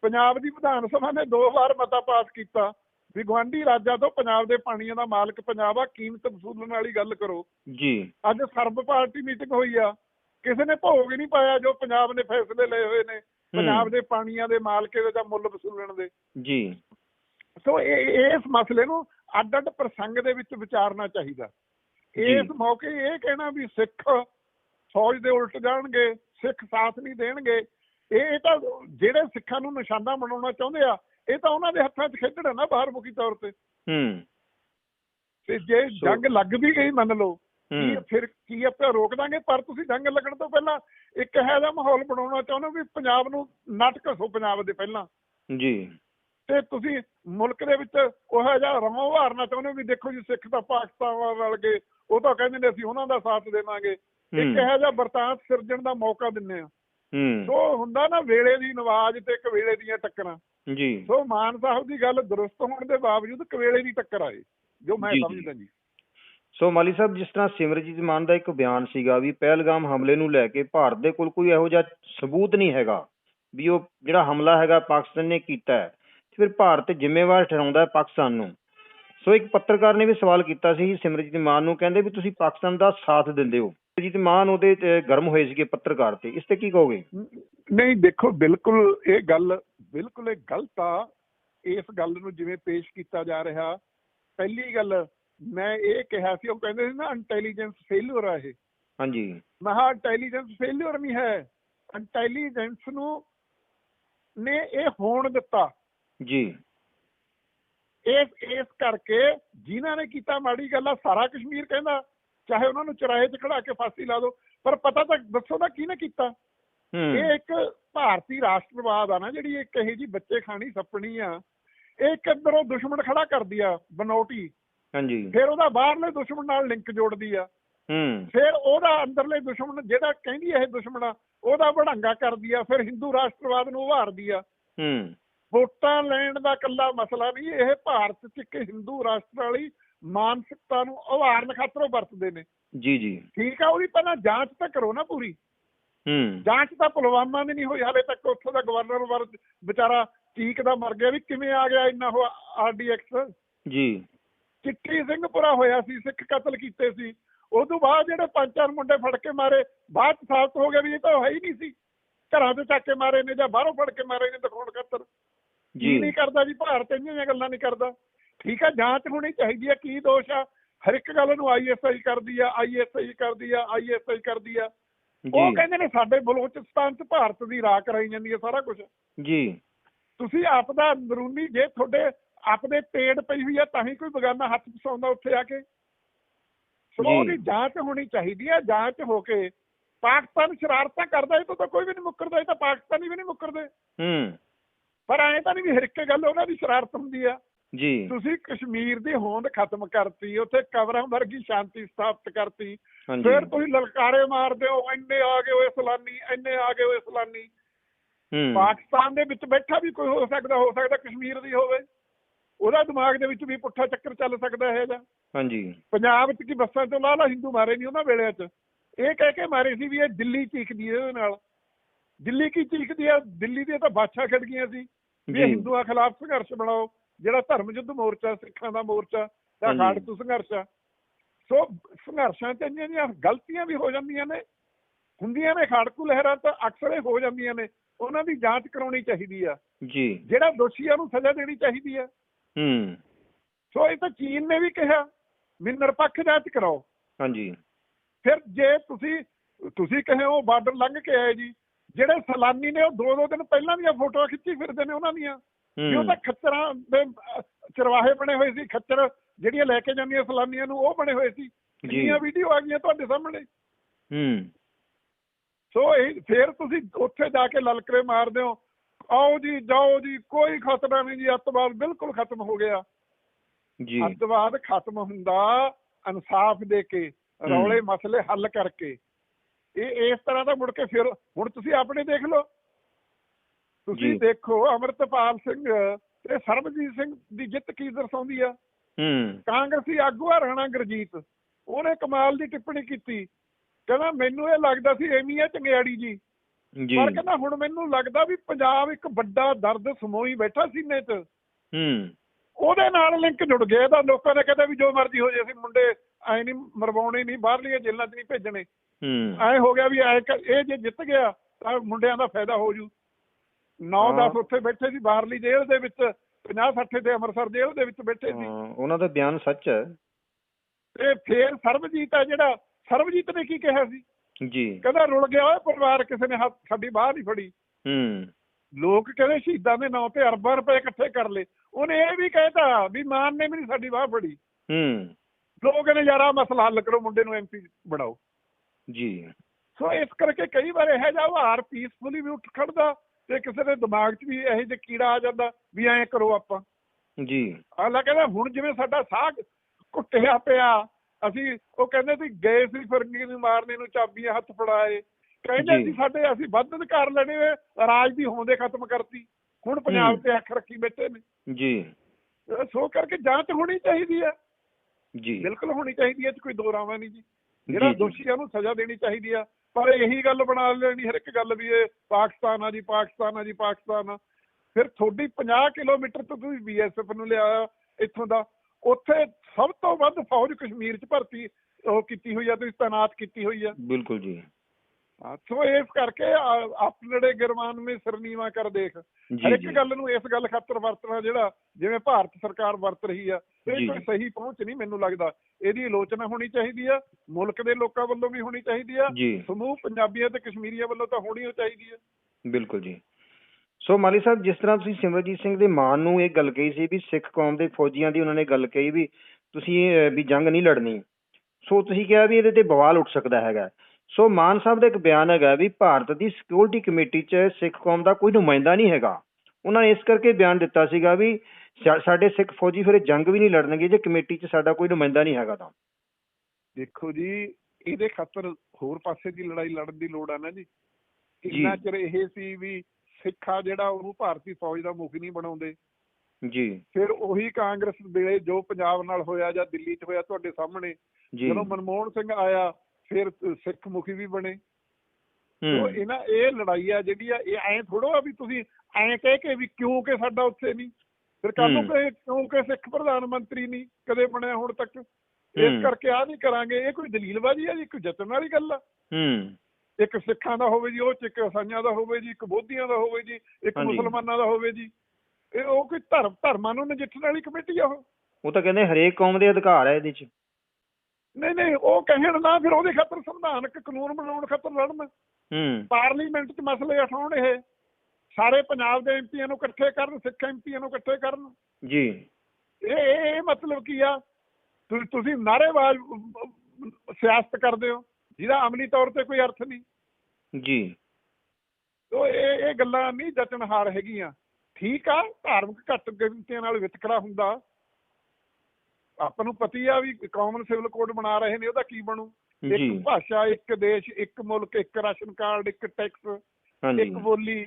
ਪੰਜਾਬ ਦੀ ਵਿਧਾਨ ਸਭਾ ਨੇ ਦੋ ਵਾਰ ਮਤਾ ਪਾਸ ਕੀਤਾ ਵੀ ਗਵਾਂਢੀ ਰਾਜਾਂ ਤੋਂ ਪੰਜਾਬ ਦੇ ਪਾਣੀਆਂ ਦਾ ਮਾਲਕ ਪੰਜਾਬ ਆ ਕੀਮਤ ਵਸੂਲਣ ਵਾਲੀ ਗੱਲ ਕਰੋ। ਜੀ। ਅੱਜ ਸਰਬ ਪਾਰਟੀ ਮੀਟਿੰਗ ਹੋਈ ਆ। ਕਿਸੇ ਨੇ ਭੋਗ ਨਹੀਂ ਪਾਇਆ ਜੋ ਪੰਜਾਬ ਨੇ ਫੈਸਲੇ ਲਏ ਹੋਏ ਨੇ। ਪੰਜਾਬ ਦੇ ਪਾਣੀਆਂ ਦੇ ਮਾਲਕੇ ਦੇ ਮੁੱਲ ਵਸੂਲਣ ਦੇ। ਜੀ। ਸੋ ਇਹ ਇਸ ਮਸਲੇ ਨੂੰ ਅੱਡ ਅੱਡ ਪ੍ਰਸੰਗ ਦੇ ਵਿੱਚ ਵਿਚਾਰਨਾ ਚਾਹੀਦਾ। ਇਸ। ਮੌਕੇ ਇਹ ਕਹਿਣਾ ਵੀ ਸਿੱਖ ਫੌਜ ਦੇ ਉਲਟ ਜਾਣਗੇ ਸਿੱਖ ਸਾਥ ਨਹੀਂ ਦੇਣਗੇ। ਇਹ ਤਾਂ ਜਿਹੜੇ ਸਿੱਖਾਂ ਨੂੰ ਨਿਸ਼ਾਨਾ ਬਣਾਉਣਾ ਚਾਹੁੰਦੇ ਆ ਇਹ ਤਾਂ ਉਹਨਾਂ ਦੇ ਹੱਥਾਂ 'ਚ ਖੇਡਣਾ ਨਾ ਬਾਹਰ ਮੁਖੀ ਤੌਰ ਤੇ। ਹੂੰ। ਤੇ ਜੇ ਸੋ- ਜੰਗ ਲੱਗ ਵੀ ਗਈ ਮੰਨ ਲਓ ਕੀ ਹੂੰ। ਫਿਰ ਕੀ ਆਪਾਂ ਰੋਕ ਦਾਂਗੇ? ਪਰ ਤੁਸੀਂ ਜੰਗ ਲੱਗਣ ਤੋਂ ਪਹਿਲਾਂ ਇੱਕ ਇਹੋ ਜਿਹਾ ਮਾਹੌਲ ਬਣਾਉਣਾ ਚਾਹੁੰਦੇ ਹੋ ਵੀ ਪੰਜਾਬ ਨੂੰ ਨੱਟ ਘਸੋ ਪੰਜਾਬ ਦੇ ਪਹਿਲਾਂ? ਜੀ। ਤੇ ਤੁਸੀਂ ਮੁਲਕ ਦੇ ਵਿੱਚ ਉਹ ਜਿਹਾ ਰਮਾ ਉਭਾਰਨਾ ਚਾਹੁੰਦੇ ਹੋ ਵੀ ਦੇਖੋ ਜੀ ਸਿੱਖ ਤਾਂ ਪਾਕਿਸਤਾਨ ਨਾਲ ਰਲ ਗਏ ਉਹ ਤਾਂ ਕਹਿੰਦੇ ਨੇ ਅਸੀਂ ਉਹਨਾਂ ਦਾ ਸਾਥ ਦੇਵਾਂਗੇ। ਇੱਕ ਇਹੋ ਜਿਹਾ ਵਰਤਾਂਤ ਸਿਰਜਣ ਦਾ ਮੌਕਾ ਦਿੰਨੇ ਆ ਹੂੰ। ਸੋ ਹੁੰਦਾ ਨਾ ਵੇਲੇ ਦੀ ਨਵਾਜ਼ ਤੇ ਕਵੇਲੇ ਦੀਆਂ ਟੱਕਰਾਂ। ਜੀ। ਸੋ ਮਾਨ ਸਾਹਿਬ ਦੀ ਗੱਲ ਦਰੁਸਤ ਹੋਣ ਦੇ ਬਾਵਜੂਦ ਕਵੇਲੇ ਦੀ ਟੱਕਰ ਆਏ ਜੋ ਮੈਂ। ਸਮਝਦਾ ਜੀ। ਸੋ ਮਾਲੀ ਸਾਹਿਬ ਜਿਸ ਤਰ੍ਹਾਂ ਸਿਮਰਜੀਤ ਮਾਨ ਦਾ ਇੱਕ ਬਿਆਨ ਸੀਗਾ ਵੀ ਪਹਿਲਗਾਮ ਹਮਲੇ ਨੂੰ ਲੈ ਕੇ ਭਾਰਤ ਦੇ ਕੋਲ ਕੋਈ ਇਹੋ ਜਿਹਾ ਸਬੂਤ ਨਹੀਂ ਹੈਗਾ ਵੀ ਉਹ ਜਿਹੜਾ ਹਮਲਾ ਹੈਗਾ ਪਾਕਿਸਤਾਨ ਨੇ ਕੀਤਾ ਹੈ ਫਿਰ ਭਾਰਤ ਜ਼ਿੰਮੇਵਾਰ ਠਹਿਰਾਉਂਦਾ ਹੈ ਪਾਕਿਸਤਾਨ ਨੂੰ। ਸੋ ਇੱਕ ਪੱਤਰਕਾਰ ਨੇ ਵੀ ਸਵਾਲ ਕੀਤਾ ਸੀ ਸਿਮਰਜੀਤ ਮਾਨ ਨੂੰ ਕਹਿੰਦੇ ਵੀ ਤੁਸੀਂ ਪਾਕਿਸਤਾਨ ਦਾ ਸਾਥ ਦਿੰਦੇ ਹੋ। ਸਿਮਰਜੀਤ ਮਾਨ ਉਹਦੇ ਤੇ ਗਰਮ ਹੋਏ ਸੀਗੇ ਪੱਤਰਕਾਰ ਤੇ। ਇਸ ਤੇ ਕੀ ਕਹੋਗੇ? ਨਹੀਂ ਦੇਖੋ ਬਿਲਕੁਲ ਇਹ ਗੱਲ ਬਿਲਕੁਲ ਇਹ ਗਲਤ ਆ। ਇਸ ਗੱਲ ਨੂੰ ਜਿਵੇਂ ਪੇਸ਼ ਕੀਤਾ ਜਾ ਰਿਹਾ। ਪਹਿਲੀ ਗੱਲ ਮੈਂ ਇਹ ਕਿਹਾ ਸੀ ਉਹ ਕਹਿੰਦੇ ਸੀ ਨਾ ਇੰਟੈਲੀਜੈਂਸ ਫੇਲਿਅਰ ਆ ਇਹ। ਹਾਂਜੀ। ਮੈਂ ਕਿਹਾ ਇੰਟੈਲੀਜੈਂਸ ਫੇਲਿਅਰ ਨਹੀਂ ਹੈ। ਇੰਟੈਲੀਜੈਂਸ ਨੂੰ ਨੇ ਇਹ ਹੋਣ ਦਿੱਤਾ। ਜੀ। ਇਸ ਇਸ ਕਰਕੇ ਜਿਨ੍ਹਾਂ ਨੇ ਕੀਤਾ ਮਾੜੀ ਗੱਲ ਆ ਸਾਰਾ ਕਸ਼ਮੀਰ ਕਹਿੰਦਾ ਚਾਹੇ ਉਹਨਾਂ ਨੂੰ ਚਰਾਏ 'ਚ ਖੜਾ ਕੇ ਫਾਂਸੀ ਲਾ ਦਿਓ ਪਰ ਪਤਾ ਤਾਂ ਦੱਸੋ ਨਾ ਕਿਹਨੇ ਕੀਤਾ? ਇਹ ਇੱਕ ਭਾਰਤੀ ਰਾਸ਼ਟਰਵਾਦ ਆ ਨਾ ਜਿਹੜੀ ਇੱਕ ਇਹੋ ਜੀ ਬੱਚੇ ਖਾਣੀ ਸੱਪਣੀ ਆ ਇਹ ਇੱਕ ਇੱਧਰੋਂ ਦੁਸ਼ਮਣ ਖੜਾ ਕਰਦੀ ਆ ਬਨੌਟੀ। ਹਾਂਜੀ। ਫਿਰ ਉਹਦਾ ਬਾਹਰਲੇ ਦੁਸ਼ਮਣ ਨਾਲ ਲਿੰਕ ਜੋੜਦੀ ਆ। ਹੂੰ। ਫਿਰ ਉਹਦਾ ਅੰਦਰਲੇ ਦੁਸ਼ਮਣ ਜਿਹੜਾ ਕਹਿੰਦੀ ਇਹ ਦੁਸ਼ਮਣ ਆ ਉਹਦਾ ਵੜੰਗਾ ਕਰਦੀ ਆ ਫਿਰ ਹਿੰਦੂ ਰਾਸ਼ਟਰਵਾਦ ਨੂੰ ਉਭਾਰਦੀ ਆ। ਹੂੰ। ਵੋਟਾਂ ਲੈਣ ਦਾ ਕੱਲਾ ਮਸਲਾ ਨਹੀਂ ਇਹ ਭਾਰਤ 'ਚ ਇੱਕ ਹਿੰਦੂ ਰਾਸ਼ਟਰ ਵਾਲੀ ਮਾਨਸਿਕਤਾ ਨੂੰ ਉਭਾਰਨ ਖਾਤਰ ਵਰਤਦੇ ਨੇ। ਜੀ ਜੀ। ਠੀਕ ਆ ਉਹਦੀ ਪਹਿਲਾਂ ਜਾਂਚ ਤਾਂ ਕਰੋ ਨਾ ਪੂਰੀ। ਹੂੰ। ਜਾਂਚ ਤਾਂ ਪੁਲਵਾਮਾ ਦੀ ਨਹੀਂ ਹੋਈ ਹਾਲੇ ਤੱਕ ਉੱਥੋਂ ਦਾ ਗਵਰਨਰ ਵਰ ਵਿਚਾਰਾ ਚੀਕ ਦਾ ਮਰ ਗਿਆ ਵੀ ਕਿਵੇਂ ਆ ਗਿਆ ਇੰਨਾ ਉਹ ਆਰਡੀਐਕਸ ਜੀ। ਚਿੱਟੀ ਸਿੰਘਪੁਰਾ ਹੋਇਆ ਸੀ ਸਿੱਖ ਕਤਲ ਕੀਤੇ ਸੀ। ਉਸ ਤੋਂ ਬਾਅਦ ਜਿਹੜੇ ਪੰਜ ਚਾਰ ਮੁੰਡੇ ਫੜ ਕੇ ਮਾਰੇ ਬਾਅਦ ਸਾਬਤ ਹੋ ਗਿਆ ਵੀ ਇਹ ਤਾਂ ਹੈ ਹੀ ਨਹੀਂ ਸੀ। ਘਰਾਂ ਤੋਂ ਚੱਕ ਕੇ ਮਾਰੇ ਨੇ ਜਾਂ ਬਾਹਰੋਂ ਫੜ ਕੇ ਮਾਰੇ ਨੇ ਦਿਖਾਉਣ ਖਾਤਰ। ਕੀ ਨਹੀਂ ਕਰਦਾ ਜੀ ਭਾਰਤ ਇੰਨੀਆਂ ਜਿਹੀਆਂ ਗੱਲਾਂ ਨਹੀਂ ਕਰਦਾ। ਠੀਕ ਆ ਜਾਂਚ ਹੋਣੀ ਚਾਹੀਦੀ ਆ ਕੀ ਦੋਸ਼ ਆ? ਹਰ ਇੱਕ ਗੱਲ ਨੂੰ ਆਈਐਸਆਈ ਕਰਦੀ ਆ ਆਈਐਸਆਈ ਕਰਦੀ ਆ ਆਈਐਸਆਈ ਕਰਦੀ ਆ। ਉਹ ਕਹਿੰਦੇ ਨੇ ਸਾਡੇ ਬਲੋਚਿਸਤਾਨ 'ਚ ਭਾਰਤ ਦੀ ਰਾਖ ਕਰਾਈ ਜਾਂਦੀ ਹੈ ਸਾਰਾ ਕੁਝ ਜੀ। ਤੁਸੀਂ ਆਪ ਦਾ ਅੰਦਰੂਨੀ ਜੇ ਤੁਹਾਡੇ ਆਪ ਦੇ ਪੇੜ ਪਈ ਹੋਈ ਆ ਤਾਂ ਹੀ ਕੋਈ ਬਗਾਨਾ ਹੱਥ ਫਸਾਉਂਦਾ ਉੱਥੇ ਆ ਕੇ। ਸੋ। ਉਹਦੀ ਜਾਂਚ ਹੋਣੀ ਚਾਹੀਦੀ ਹੈ ਜਾਂਚ ਹੋ ਕੇ। ਪਾਕਿਸਤਾਨ ਸ਼ਰਾਰਤਾਂ ਕਰਦਾ ਇਹ ਤੋਂ ਤਾਂ ਕੋਈ ਵੀ ਨਹੀਂ ਮੁੱਕਰਦਾ ਇਹ ਤਾਂ ਪਾਕਿਸਤਾਨੀ ਵੀ ਨਹੀਂ ਮੁੱਕਰਦੇ। ਹੂੰ। ਪਰ ਐਂ ਤਾਂ ਨਹੀਂ ਵੀ ਹਰ ਇੱਕ ਗੱਲ ਉਹਨਾਂ ਦੀ ਸ਼ਰਾਰਤ ਹੁੰਦੀ ਆ। ਜੀ। ਤੁਸੀਂ ਕਸ਼ਮੀਰ ਦੀ ਹੋਂਦ ਖਤਮ ਕਰਤੀ ਉੱਥੇ ਕਬਰਾਂ ਵਰਗੀ ਸ਼ਾਂਤੀ ਸਥਾਪਿਤ ਕਰਤੀ। ਫਿਰ ਤੁਸੀਂ ਲਲਕਾਰੇ ਮਾਰਦੇ ਹੋ ਇੰਨੇ ਆ ਗਏ ਹੋਏ ਫਲਾਨੀ ਇੰਨੇ ਆ ਗਏ ਹੂੰ। ਪਾਕਿਸਤਾਨ ਦੇ ਵਿੱਚ ਬੈਠਾ ਵੀ ਕੋਈ ਹੋ ਸਕਦਾ ਹੋ ਸਕਦਾ ਕਸ਼ਮੀਰ ਦੀ ਹੋਵੇ। ਉਹਦਾ ਦਿਮਾਗ ਦੇ ਵਿੱਚ ਵੀ ਪੁੱਠਾ ਚੱਕਰ ਚੱਲ ਸਕਦਾ ਹੈ ਜਾਂ ਹਾਂਜੀ। ਪੰਜਾਬ 'ਚ ਕੀ ਬੱਸਾਂ 'ਚੋਂ ਲਾ ਲਾ ਹਿੰਦੂ ਮਾਰੇ ਨਹੀਂ ਉਹਨਾਂ ਵੇਲੇ 'ਚ। ਇਹ ਕਹਿ ਕੇ ਮਾਰੇ ਸੀ ਵੀ ਇਹ ਦਿੱਲੀ ਚੀਕਦੀ ਹੈ ਇਹਦੇ ਨਾਲ। ਦਿੱਲੀ ਕੀ ਚੀਕਦੀ ਹੈ ਦਿੱਲੀ ਦੀਆਂ ਤਾਂ ਬਾਦਸ਼ਾਹ ਖੜ ਗਈਆਂ ਸੀ। ਵੀ। ਹਿੰਦੂਆਂ ਖਿਲਾਫ ਸੰਘਰਸ਼ ਬਣਾਓ ਜਿਹੜਾ ਧਰਮ ਯੁੱਧ ਮੋਰਚਾ ਸਿੱਖਾਂ ਦਾ ਮੋਰਚਾ ਹਾਂਜੀ। ਖਾੜਕੂ ਸੰਘਰਸ਼ ਆ ਸੋ ਸੰਘਰਸ਼ਾਂ ਇੰਨੀਆਂ ਜਿਹੀਆਂ ਗਲਤੀਆਂ ਵੀ ਹੋ ਜਾਂਦੀਆਂ ਨੇ ਹੁੰਦੀਆਂ ਨੇ ਖਾੜਕੂ ਲਹਿਰਾਂ ਤਾਂ ਅਕਸਰ ਇਹ ਹੋ ਜਾਂਦੀਆਂ ਨੇ ਉਹਨਾਂ ਦੀ ਜਾਂਚ ਕਰਾਉਣੀ ਚਾਹੀਦੀ ਆ। ਜੀ। ਜਿਹੜਾ ਦੋਸ਼ੀ ਆ ਉਹਨੂੰ ਸਜ਼ਾ ਦੇਣੀ ਚਾਹੀਦੀ ਆ। ਹੂੰ। ਸੋ ਇਹ ਤਾਂ ਚੀਨ ਨੇ ਵੀ ਕਿਹਾ ਵੀ ਨਿਰਪੱਖ ਜਾਂਚ ਕਰਾਓ। ਹਾਂਜੀ। ਫਿਰ ਜੇ ਤੁਸੀਂ ਤੁਸੀਂ ਕਹੇ ਉਹ ਬਾਰਡਰ ਲੰਘ ਕੇ ਆਏ ਜੀ ਜਿਹੜੇ ਸਲਾਨੀ ਨੇ ਉਹ ਦੋ ਦੋ ਦਿਨ ਪਹਿਲਾਂ ਦੀਆਂ ਫੋਟੋਆਂ ਖਿੱਚੀ ਫਿਰਦੇ ਨੇ ਉਹਨਾਂ ਦੀਆਂ। ਉਹ ਤਾਂ ਖੱਚਰਾਂ ਦੇ ਚਰਵਾਹੇ ਬਣੇ ਹੋਏ ਸੀ ਖੱਚਰ ਜਿਹੜੀਆਂ ਲੈ ਕੇ ਜਾਂਦੀਆਂ ਸਲਾਨੀਆਂ ਨੂੰ ਉਹ ਬਣੇ ਹੋਏ ਸੀ। ਕਿੰਨੀਆਂ ਵੀਡੀਓ ਆ ਗਈਆਂ ਤੁਹਾਡੇ ਸਾਹਮਣੇ? ਹੂੰ। ਸੋ ਇਹ ਫਿਰ ਤੁਸੀਂ ਉੱਥੇ ਜਾ ਕੇ ਲਲਕਰੇ ਮਾਰਦੇ ਹੋ। ਆਓ ਜੀ ਜਾਓ ਜੀ ਕੋਈ ਖਤਰਾ ਨਹੀਂ ਜੀ ਅੱਤਵਾਦ ਬਿਲਕੁਲ ਖਤਮ ਹੋ ਗਿਆ। ਜੀ। ਅੱਤਵਾਦ ਖਤਮ ਹੁੰਦਾ ਇਨਸਾਫ ਦੇ ਕੇ ਰੌਲੇ ਮਸਲੇ ਹੱਲ ਕਰਕੇ। ਇਹ ਇਸ ਤਰ੍ਹਾਂ ਦਾ ਮੁੜ ਕੇ ਫਿਰ ਹੁਣ ਤੁਸੀਂ ਆਪਣੇ ਦੇਖ ਲਓ। ਤੁਸੀਂ। ਦੇਖੋ ਅਮਰਤਪਾਲ ਸਿੰਘ ਤੇ ਸਰਬਜੀਤ ਸਿੰਘ ਦੀ ਜਿੱਤ ਕੀ ਦਰਸਾਉਂਦੀ ਆ। ਹੂੰ। ਕਾਂਗਰਸੀ ਆਗੂ ਆ ਰਾਣਾ ਗੁਰਜੀਤ ਉਹਨੇ ਕਮਾਲ ਦੀ ਟਿੱਪਣੀ ਕੀਤੀ। ਕਹਿੰਦਾ ਮੈਨੂੰ ਇਹ ਲੱਗਦਾ ਸੀ ਐਵੇਂ ਹੀ ਆ ਚੰਗਿਆੜੀ ਜੀ। ਪਰ ਕਹਿੰਦਾ ਹੁਣ ਮੈਨੂੰ ਲੱਗਦਾ ਵੀ ਪੰਜਾਬ ਇੱਕ ਵੱਡਾ ਦਰਦ ਸਮੋਈ ਬੈਠਾ ਸੀਨੇ 'ਚ। ਹੂੰ। ਉਹਦੇ ਨਾਲ ਲਿੰਕ ਜੁੜ ਗਿਆ। ਇਹਦਾ ਲੋਕਾਂ ਨੇ ਕਹਿੰਦਾ ਵੀ ਜੋ ਮਰਜ਼ੀ ਹੋ ਜੇ ਅਸੀਂ ਮੁੰਡੇ ਐ ਨਹੀਂ ਮਰਵਾਉਣੇ ਨਹੀਂ ਬਾਹਰਲੀਆਂ ਜੇਲ੍ਹਾਂ 'ਚ ਨਹੀਂ ਭੇਜਣੇ। ਐ ਹੋ ਗਿਆ ਵੀ ਇਹ ਜੇ ਜਿੱਤ ਗਿਆ ਤਾਂ ਮੁੰਡਿਆਂ ਦਾ ਫਾਇਦਾ ਹੋ ਜੂ। 9-10 ਹਾਂ। ਉੱਥੇ ਬੈਠੇ ਸੀ ਬਾਹਰਲੀ ਜੇਲ੍ਹ ਦੇ ਵਿੱਚ 50-60 ਤੇ ਅੰਮ੍ਰਿਤਸਰ ਜੇਲ੍ਹ ਦੇ ਵਿੱਚ ਬੈਠੇ ਸੀ। ਉਹਨਾਂ ਦਾ ਬਿਆਨ ਸੱਚ ਹੈ। ਤੇ ਫੇਰ ਸਰਬਜੀਤ ਆ ਜਿਹੜਾ ਸਰਬਜੀਤ ਨੇ ਕੀ ਕਿਹਾ ਸੀ? ਜੀ। ਕਹਿੰਦਾ ਰੁਲ ਗਿਆ ਓਏ ਪਰਿਵਾਰ ਕਿਸੇ ਨੇ ਹੱਥ ਸਾਡੀ ਬਾਹ ਨਹੀਂ ਫੜੀ। ਹੂੰ। ਲੋਕ ਕਹਿੰਦੇ ਸ਼ਹੀਦਾਂ ਦੇ ਨਾਂ ਤੇ ਅਰਬਾਂ ਰੁਪਏ ਇਕੱਠੇ ਕਰ ਲਏ। ਉਹਨੇ ਇਹ ਵੀ ਕਹਿਤਾ ਵੀ ਮਾਨ ਨੇ ਵੀ ਨਹੀਂ ਸਾਡੀ ਬਾਹ ਫੜੀ। ਹੂੰ। ਲੋਕ ਨੇ ਯਾਰ ਮਸਲਾ ਹੱਲ ਕਰੋ ਮੁੰਡੇ ਨੂੰ ਐਮਪੀ ਬਣਾਓ। ਜੀ। ਸੋ ਇਸ ਕਰਕੇ ਕਈ ਵਾਰ ਇਹ ਜਿਹਾ ਹਾਰ ਪੀਸਫੁਲੀ ਵੀ ਉੱਠ ਖੜਦਾ ਤੇ ਕਿਸੇ ਦੇ ਦਿਮਾਗ 'ਚ ਵੀ ਇਹੋ ਜਿਹਾ ਕੀੜਾ ਆ ਜਾਂਦਾ ਵੀ ਐਂ ਕਰੋ ਆਪਾਂ। ਜੀ। ਆਲਾ ਕਹਿੰਦਾ ਹੁਣ ਜਿਵੇਂ ਸਾਡਾ ਸਾਹ ਘੁੱਟਿਆ ਪਿਆ ਅਸੀਂ ਉਹ ਕਹਿੰਦੇ ਸੀ ਗਏ ਸੀ ਫਿਰੰਗੀ ਨੂੰ ਮਾਰਨੇ ਨੂੰ ਚਾਬੀਆਂ ਹੱਥ ਫੜਾਏ। ਕਹਿੰਦੇ। ਸੀ ਸਾਡੇ ਅਸੀਂ ਵੱਧ ਅਧਿਕਾਰ ਲੈਣੇ ਰਾਜ ਦੀ ਹੋਂਦੇ ਖਤਮ ਕਰਤੀ। ਹੁਣ ਪੰਜਾਬ। ਤੇ ਅੱਖ ਰੱਖੀ ਬੈਠੇ ਨੇ। ਜੀ। ਸੋ ਕਰਕੇ ਜਾਂਚ ਹੋਣੀ ਚਾਹੀਦੀ ਹੈ। ਜੀ। ਬਿਲਕੁਲ ਹੋਣੀ ਚਾਹੀਦੀ ਹੈ ਕੋਈ ਦੋ ਰਾਵਾਂ ਨਹੀਂ ਜੀ, ਜਿਹੜਾ। ਦੋਸ਼ੀ ਆ ਉਹਨੂੰ ਸਜ਼ਾ ਦੇਣੀ ਚਾਹੀਦੀ ਆ ਪਰ ਇਹੀ ਗੱਲ ਬਣਾ ਲੈਣੀ ਹਰ ਇੱਕ ਗੱਲ ਵੀ ਇਹ ਪਾਕਿਸਤਾਨ ਆ ਜੀ ਪਾਕਿਸਤਾਨ ਆ ਜੀ ਪਾਕਿਸਤਾਨ ਆ। ਫਿਰ ਤੁਹਾਡੀ 50 ਕਿਲੋਮੀਟਰ ਤੋਂ ਤੁਸੀਂ ਬੀਐਸਐਫ ਨੂੰ ਲਿਆਇਆ ਇੱਥੋਂ ਦਾ ਉੱਥੇ ਸਭ ਤੋਂ ਵੱਧ ਫੌਜ ਕਸ਼ਮੀਰ 'ਚ ਭਰਤੀ ਉਹ ਕੀਤੀ ਹੋਈ ਆ ਤੁਸੀਂ ਤਾਇਨਾਤ ਕੀਤੀ ਹੋਈ ਆ। ਬਿਲਕੁਲ ਜੀ। ਸੋ ਇਸ ਕਰਕੇ ਆ- ਆਪਣੇ ਗਿਰਮਾਨ ਮੇ ਸਰਨੀਵਾ ਕਰ ਦੇਖ। ਹਰ ਇੱਕ ਗੱਲ ਨੂੰ ਇਸ ਗੱਲ ਖਾਤਰ ਵਰਤਣਾ ਜਿਹੜਾ ਜਿਵੇਂ ਭਾਰਤ ਸਰਕਾਰ ਵਰਤ ਰਹੀ ਆ ਇਹ ਕੋਈ। ਸਹੀ ਪਹੁੰਚ ਨਹੀਂ ਮੈਨੂੰ ਲੱਗਦਾ। ਇਹਦੀ ਆਲੋਚਨਾ ਹੋਣੀ ਚਾਹੀਦੀ ਆ ਮੁਲਕ ਦੇ ਲੋਕਾਂ ਵੱਲੋਂ ਵੀ ਹੋਣੀ ਚਾਹੀਦੀ ਆ ਸਮੂਹ ਪੰਜਾਬੀਆਂ ਤੇ ਕਸ਼ਮੀਰੀਆਂ ਵੱਲੋਂ ਤਾਂ ਹੋਣੀ ਚਾਹੀਦੀ ਆ। ਬਿਲਕੁਲ ਜੀ। ਸੋ ਮਾਲੀ ਸਾਹਿਬ ਜਿਸ ਤਰ੍ਹਾਂ ਤੁਸੀਂ ਸਿਮਰਜੀਤ ਸਿੰਘ ਦੇ ਮਾਨ ਨੂੰ ਇਹ ਗੱਲ ਕਹੀ ਸੀ ਵੀ ਸਿੱਖ ਕੌਮ ਦੇ ਫੌਜੀਆਂ ਦੀ ਉਹਨਾਂ ਨੇ ਗੱਲ ਕਹੀ ਵੀ ਤੁਸੀਂ ਵੀ ਜੰਗ ਨਹੀਂ ਲੜਨੀ। ਸੋ ਤੁਸੀਂ ਕਿਹਾ ਵੀ ਇਹਦੇ ਤੇ ਬਵਾਲ ਉੱਠ ਸਕਦਾ ਹੈਗਾ। ਸੋ ਮਾਨ ਸਾਹਿਬ ਦਾ ਇੱਕ ਬਿਆਨ ਹੈਗਾ ਵੀ ਭਾਰਤ ਦੀ ਸਿਕਿਉਰਿਟੀ ਕਮੇਟੀ 'ਚ ਸਿੱਖ ਕੌਮ ਦਾ ਕੋਈ ਨੁਮਾਇੰਦਾ ਨਹੀਂ ਹੈਗਾ। ਉਹਨਾਂ ਨੇ ਇਸ ਕਰਕੇ ਬਿਆਨ ਦਿੱਤਾ ਸੀਗਾ ਵੀ ਸਾਡੇ ਸਿੱਖ ਫੌਜੀ ਫਿਰ ਜੰਗ ਵੀ ਨਹੀਂ ਲੜਨਗੇ ਜੇ ਕਮੇਟੀ 'ਚ ਸਾਡਾ ਕੋਈ ਨੁਮਾਇੰਦਾ ਨਹੀਂ ਹੈਗਾ ਤਾਂ। ਦੇਖੋ ਜੀ ਇਹਦੇ ਖਾਤਰ ਹੋਰ ਪਾਸੇ ਦੀ ਲੜਾਈ ਲੜਨ ਦੀ ਲੋੜ ਆ ਨਾ ਜੀ। ਇੰਨਾ ਚਿਰ ਇਹ ਸੀ ਵੀ ਸਿੱਖਾ ਜਿਹੜਾ ਉਹਨੂੰ ਭਾਰਤੀ ਫੌਜ ਦਾ ਮੁਖੀ ਨਹੀਂ ਬਣਾਉਂਦੇ। ਜੀ। ਫਿਰ ਉਹੀ ਕਾਂਗਰਸ ਵੇਲੇ ਜੋ ਪੰਜਾਬ ਨਾਲ ਹੋਇਆ ਜਾਂ ਦਿੱਲੀ 'ਚ ਹੋਇਆ ਤੁਹਾਡੇ ਸਾਹਮਣੇ ਜਦੋਂ ਮਨਮੋਹਨ ਸਿੰਘ ਆਇਆ ਫਿਰ ਸਿੱਖ ਮੁਖੀ ਵੀ ਬਣੇ। ਉਹ ਇਹਨਾਂ ਇਹ ਲੜਾਈ ਆ ਜਿਹੜੀ ਆ ਇਹ ਐਂ ਥੋੜੋ ਆ ਵੀ ਤੁਸੀਂ ਐਂ ਕਹਿ ਕੇ ਵੀ ਕਿਉਂ ਕਿ ਸਾਡਾ ਉੱਥੇ ਨਹੀਂ ਫਿਰ ਕੱਲ ਨੂੰ ਹੂੰ। ਕਹੇ ਕਿਉਂ ਕਿ ਸਿੱਖ ਪ੍ਰਧਾਨ ਮੰਤਰੀ ਨਹੀਂ ਕਦੇ ਬਣਿਆ ਹੁਣ ਤੱਕ। ਇਸ ਕਰਕੇ ਆ ਨਹੀਂ ਕਰਾਂਗੇ। ਇਹ ਕੋਈ ਦਲੀਲਬਾਜ਼ੀ ਆ ਜੀ ਕੋਈ ਜੱਟਣ ਵਾਲੀ ਗੱਲ ਆ। ਹੂੰ। ਇੱਕ ਸਿੱਖਾਂ ਦਾ ਹੋਵੇ ਜੀ ਉਹ ਚ ਇੱਕ ਇਸਾਈਆਂ ਦਾ ਹੋਵੇ ਜੀ ਇੱਕ ਬੋਧੀਆਂ ਦਾ ਹੋਵੇ ਜੀ ਇੱਕ। ਮੁਸਲਮਾਨਾਂ ਦਾ ਹੋਵੇ ਜੀ। ਇਹ ਉਹ ਕੋਈ ਧਰਮ ਧਰਮਾਂ ਨੂੰ ਨਜਿੱਠਣ ਵਾਲੀ ਕਮੇਟੀ ਆ ਉਹ। ਉਹ ਤਾਂ ਕਹਿੰਦੇ ਹਰੇਕ ਕੌਮ ਦੇ ਅਧਿਕਾਰ ਹੈ ਇਹਦੇ 'ਚ। ਨਹੀਂ ਨਹੀਂ ਉਹ ਕਹਿਣ ਨਾ ਫਿਰ ਉਹਦੇ ਖਾਤਰ ਸੰਵਿਧਾਨਕ ਕਾਨੂੰਨ ਬਣਾਉਣ ਖਾਤਰ ਲੜਨ। ਹੂੰ। ਪਾਰਲੀਮੈਂਟ 'ਚ ਮਸਲੇ ਉਠਾਉਣ ਇਹ। ਸਾਰੇ ਪੰਜਾਬ ਦੇ ਐਮਪੀਆਂ ਨੂੰ ਇਕੱਠੇ ਕਰਨ ਸਿੱਖ ਐਮਪੀਆਂ ਨੂੰ ਇਕੱਠੇ ਕਰਨ। ਜੀ। ਇਹ ਇਹ ਮਤਲਬ ਕੀ ਆ? ਤੁਸੀਂ ਅਹ, ਸਿਆਸਤ ਕਰਦੇ ਹੋ। ਜਿਹਦਾ ਅਮਲੀ ਤੌਰ ਤੇ ਕੋਈ ਅਰਥ ਨਹੀਂ। ਜੀ। ਉਹ ਇਹ ਇਹ ਗੱਲਾਂ ਨਹੀਂ ਜਚਣਹਾਰ ਹੈਗੀਆਂ। ਠੀਕ ਆ ਧਾਰਮਿਕ ਘੱਟ ਗਿਣਤੀਆਂ ਨਾਲ ਵਿਤਕਰਾ ਹੁੰਦਾ। ਆਪਾਂ ਨੂੰ ਪਤੀ ਆ ਵੀ ਕਾਮਨ ਸਿਵਲ ਕੋਡ ਬਣਾ ਰਹੇ ਨੇ ਉਹਦਾ ਕੀ ਬਣੂ? ਇੱਕ ਭਾਸ਼ਾ ਇੱਕ ਦੇਸ਼ ਇੱਕ ਮੁਲਕ ਇੱਕ ਰਾਸ਼ਨ ਕਾਰਡ ਇੱਕ ਟੈਕਸ ਇੱਕ ਬੋਲੀ।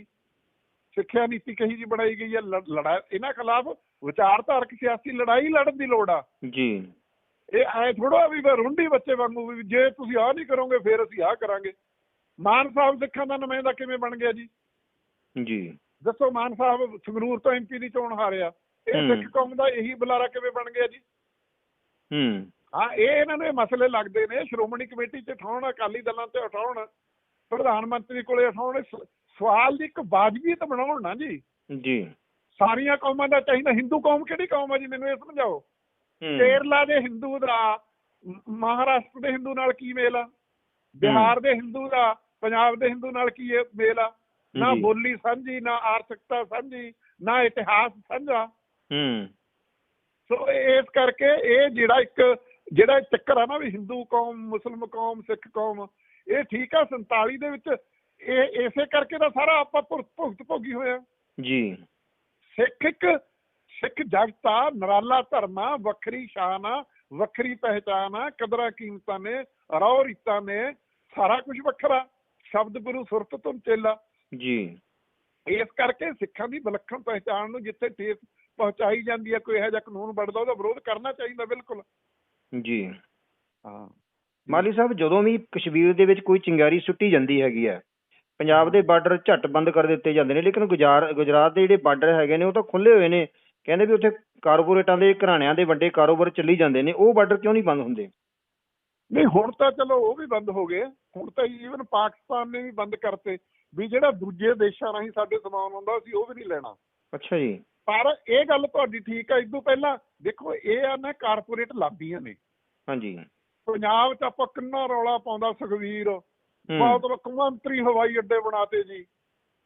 ਸਿੱਖਿਆ ਨੀਤੀ ਕਹੀ ਜੀ ਬਣਾਈ ਗਈ ਹੈ ਲੜ- ਇਹਨਾਂ ਖਿਲਾਫ ਵਿਚਾਰਧਾਰਕ ਸਿਆਸੀ ਲੜਾਈ ਲੜਨ ਦੀ ਲੋੜ ਆ। ਜੀ। ਇਹ ਐ ਥੋੜਾ ਵੀ ਰੁੰਡੀ ਬੱਚੇ ਵਾਂਗੂ ਵੀ ਜੇ ਤੁਸੀਂ ਆਹ ਨਹੀਂ ਕਰੋਗੇ ਫਿਰ ਅਸੀਂ ਆਹ ਕਰਾਂਗੇ। ਮਾਨ ਸਾਹਿਬ ਸਿੱਖਾਂ ਦਾ ਨੁਮਾਇੰਦਾ ਕਿਵੇਂ ਬਣ ਗਿਆ ਜੀ? ਜੀ। ਦੱਸੋ ਮਾਨ ਸਾਹਿਬ ਸੰਗਰੂਰ ਤੋਂ ਐਮਪੀ ਦੀ ਚੋਣ ਹਾਰਿਆ। ਇਹ। ਸਿੱਖ ਕੌਮ ਦਾ ਇਹੀ ਬੁਲਾਰਾ ਕਿਵੇਂ ਬਣ ਗਿਆ ਜੀ? ਹੂੰ। ਹਾਂ ਇਹ ਇਹਨਾਂ ਇਹ ਮਸਲੇ ਲੱਗਦੇ ਨੇ ਸ਼੍ਰੋਮਣੀ ਕਮੇਟੀ 'ਚ ਉਠਾਉਣ ਅਕਾਲੀ ਦਲਾਂ ਤੇ ਉਠਾਉਣ ਪ੍ਰਧਾਨ ਮੰਤਰੀ ਕੋਲੇ ਉਠਾਉਣ ਸਵਾਲ ਦੀ ਇੱਕ ਵਾਜਬੀਅਤ ਬਣਾਉਣ ਨਾ ਜੀ। ਜੀ। ਸਾਰੀਆਂ ਕੌਮਾਂ ਦਾ ਚਾਹੀਦਾ ਹਿੰਦੂ ਕੌਮ ਕਿਹੜੀ ਕੌਮ ਆ ਜੀ ਮੈਨੂੰ ਇਹ ਸਮਝਾਓ? ਹੂੰ। ਕੇਰਲਾ ਦੇ ਹਿੰਦੂ ਦਾ ਮਹਾਰਾਸ਼ਟਰ ਦੇ ਹਿੰਦੂ ਨਾਲ ਕੀ ਮੇਲ ਆ? ਬਿਹਾਰ ਦੇ ਹਿੰਦੂ ਦਾ ਪੰਜਾਬ ਦੇ ਹਿੰਦੂ ਨਾਲ ਕੀ ਮੇਲ ਆ? ਨਾ। ਬੋਲੀ ਸਾਂਝੀ ਨਾ ਆਰਥਿਕਤਾ ਸਾਂਝੀ ਨਾ ਇਤਿਹਾਸ ਸਾਂਝਾ ਹੂੰ। ਸੋ ਇਸ ਕਰਕੇ ਇਹ ਜਿਹੜਾ ਇੱਕ ਜਿਹੜਾ ਚੱਕਰ ਆ ਨਾ ਵੀ ਹਿੰਦੂ ਕੌਮ ਮੁਸਲਮ ਕੌਮ ਸਿੱਖ ਕੌਮ ਇਹ ਠੀਕ ਆ 47 ਦੇ ਵਿੱਚ ਇਹ ਇਸੇ ਕਰਕੇ ਤਾਂ ਸਾਰਾ ਆਪਾਂ ਭੁਗਤ ਭੁਗਤ ਭੋਗੀ ਹੋਇਆ ਜੀ। ਸਿੱਖ ਇੱਕ ਸਿੱਖ ਜਗਤ ਆ ਨਰਾਲਾ ਧਰਮ ਆ ਵੱਖਰੀ ਸ਼ਾਨ ਆ ਵੱਖਰੀ ਪਹਿਚਾਨ ਆ ਕਦਰਾਂ ਕੀਮਤਾਂ ਨੇ ਰੌ ਰੀਤਾਂ ਨੇ ਸਾਰਾ ਕੁਝ ਵੱਖਰਾ ਸ਼ਬਦ ਗੁਰੂ ਸੁਰਤ ਤੋਂ ਚੇਲਾ। ਜੀ। ਇਸ ਕਰਕੇ ਸਿੱਖਾਂ ਦੀ ਵਿਲੱਖਣ ਪਹਿਚਾਨ ਨੂੰ ਜਿੱਥੇ ਪਹੁੰਚਾਈ ਜਾਂਦੀ ਹੈ ਕੋਈ ਇਹੋ ਜਿਹਾ ਕਾਨੂੰਨ ਬਣਦਾ ਉਹਦਾ ਵਿਰੋਧ ਕਰਨਾ ਚਾਹੀਦਾ ਬਿਲਕੁਲ। ਜੀ। ਹਾਂ। ਮਾਲੀ ਸਾਹਿਬ ਜਦੋਂ ਵੀ ਕਸ਼ਮੀਰ ਦੇ ਵਿੱਚ ਕੋਈ ਚਿੰਗਾਰੀ ਸੁੱਟੀ ਜਾਂਦੀ ਹੈਗੀ ਹੈ ਪੰਜਾਬ ਦੇ ਬਾਰਡਰ ਝੱਟ ਬੰਦ ਕਰ ਦਿੱਤੇ ਜਾਂਦੇ ਨੇ ਲੇਕਿਨ ਗੁਜਾਰ ਗੁਜਰਾਤ ਦੇ ਜਿਹੜੇ ਬਾਰਡਰ ਹੈਗੇ ਨੇ ਉਹ ਤਾਂ ਖੁੱਲੇ ਹੋਏ ਨੇ। ਕਹਿੰਦੇ ਵੀ ਉੱਥੇ ਕਾਰਪੋਰੇਟਾਂ ਦੇ ਘਰਾਣਿਆਂ ਦੇ ਵੱਡੇ ਕਾਰੋਬਾਰ ਚੱਲੀ ਜਾਂਦੇ ਨੇ ਉਹ ਬਾਰਡਰ ਕਿਉਂ ਨਹੀਂ ਬੰਦ ਹੁੰਦੇ? ਨਹੀਂ ਹੁਣ ਤਾਂ ਚਲੋ ਉਹ ਵੀ ਬੰਦ ਹੋ ਗਏ। ਹੁਣ ਤਾਂ ਈਵਨ ਪਾਕਿਸਤਾਨ ਨੇ ਵੀ ਬੰਦ ਕਰਤੇ। ਵੀ ਜਿਹੜਾ ਦੂਜੇ ਦੇਸ਼ਾਂ ਰਾਹੀਂ ਸਾਡੇ ਸਮਾਨ ਆਉਂਦਾ ਸੀ ਉਹ ਵੀ ਨਹੀਂ ਲੈਣਾ। ਅੱਛਾ ਜੀ। ਪਰ ਇਹ ਗੱਲ ਤੁਹਾਡੀ ਠੀਕ ਹੈ ਇਸ ਤੋਂ ਪਹਿਲਾਂ ਦੇਖੋ ਇਹ ਆ ਨਾ ਕਾਰਪੋਰੇਟ ਲਾਬੀਆਂ ਨੇ। ਹਾਂਜੀ। ਪੰਜਾਬ 'ਚ ਆਪਾਂ ਕਿੰਨਾ ਰੌਲਾ ਪਾਉਂਦਾ ਸੁਖਵੀਰ ਬਹੁਤ ਮੁੱਖ ਮੰਤਰੀ ਹਵਾਈ ਅੱਡੇ ਬਣਾਤੇ ਜੀ।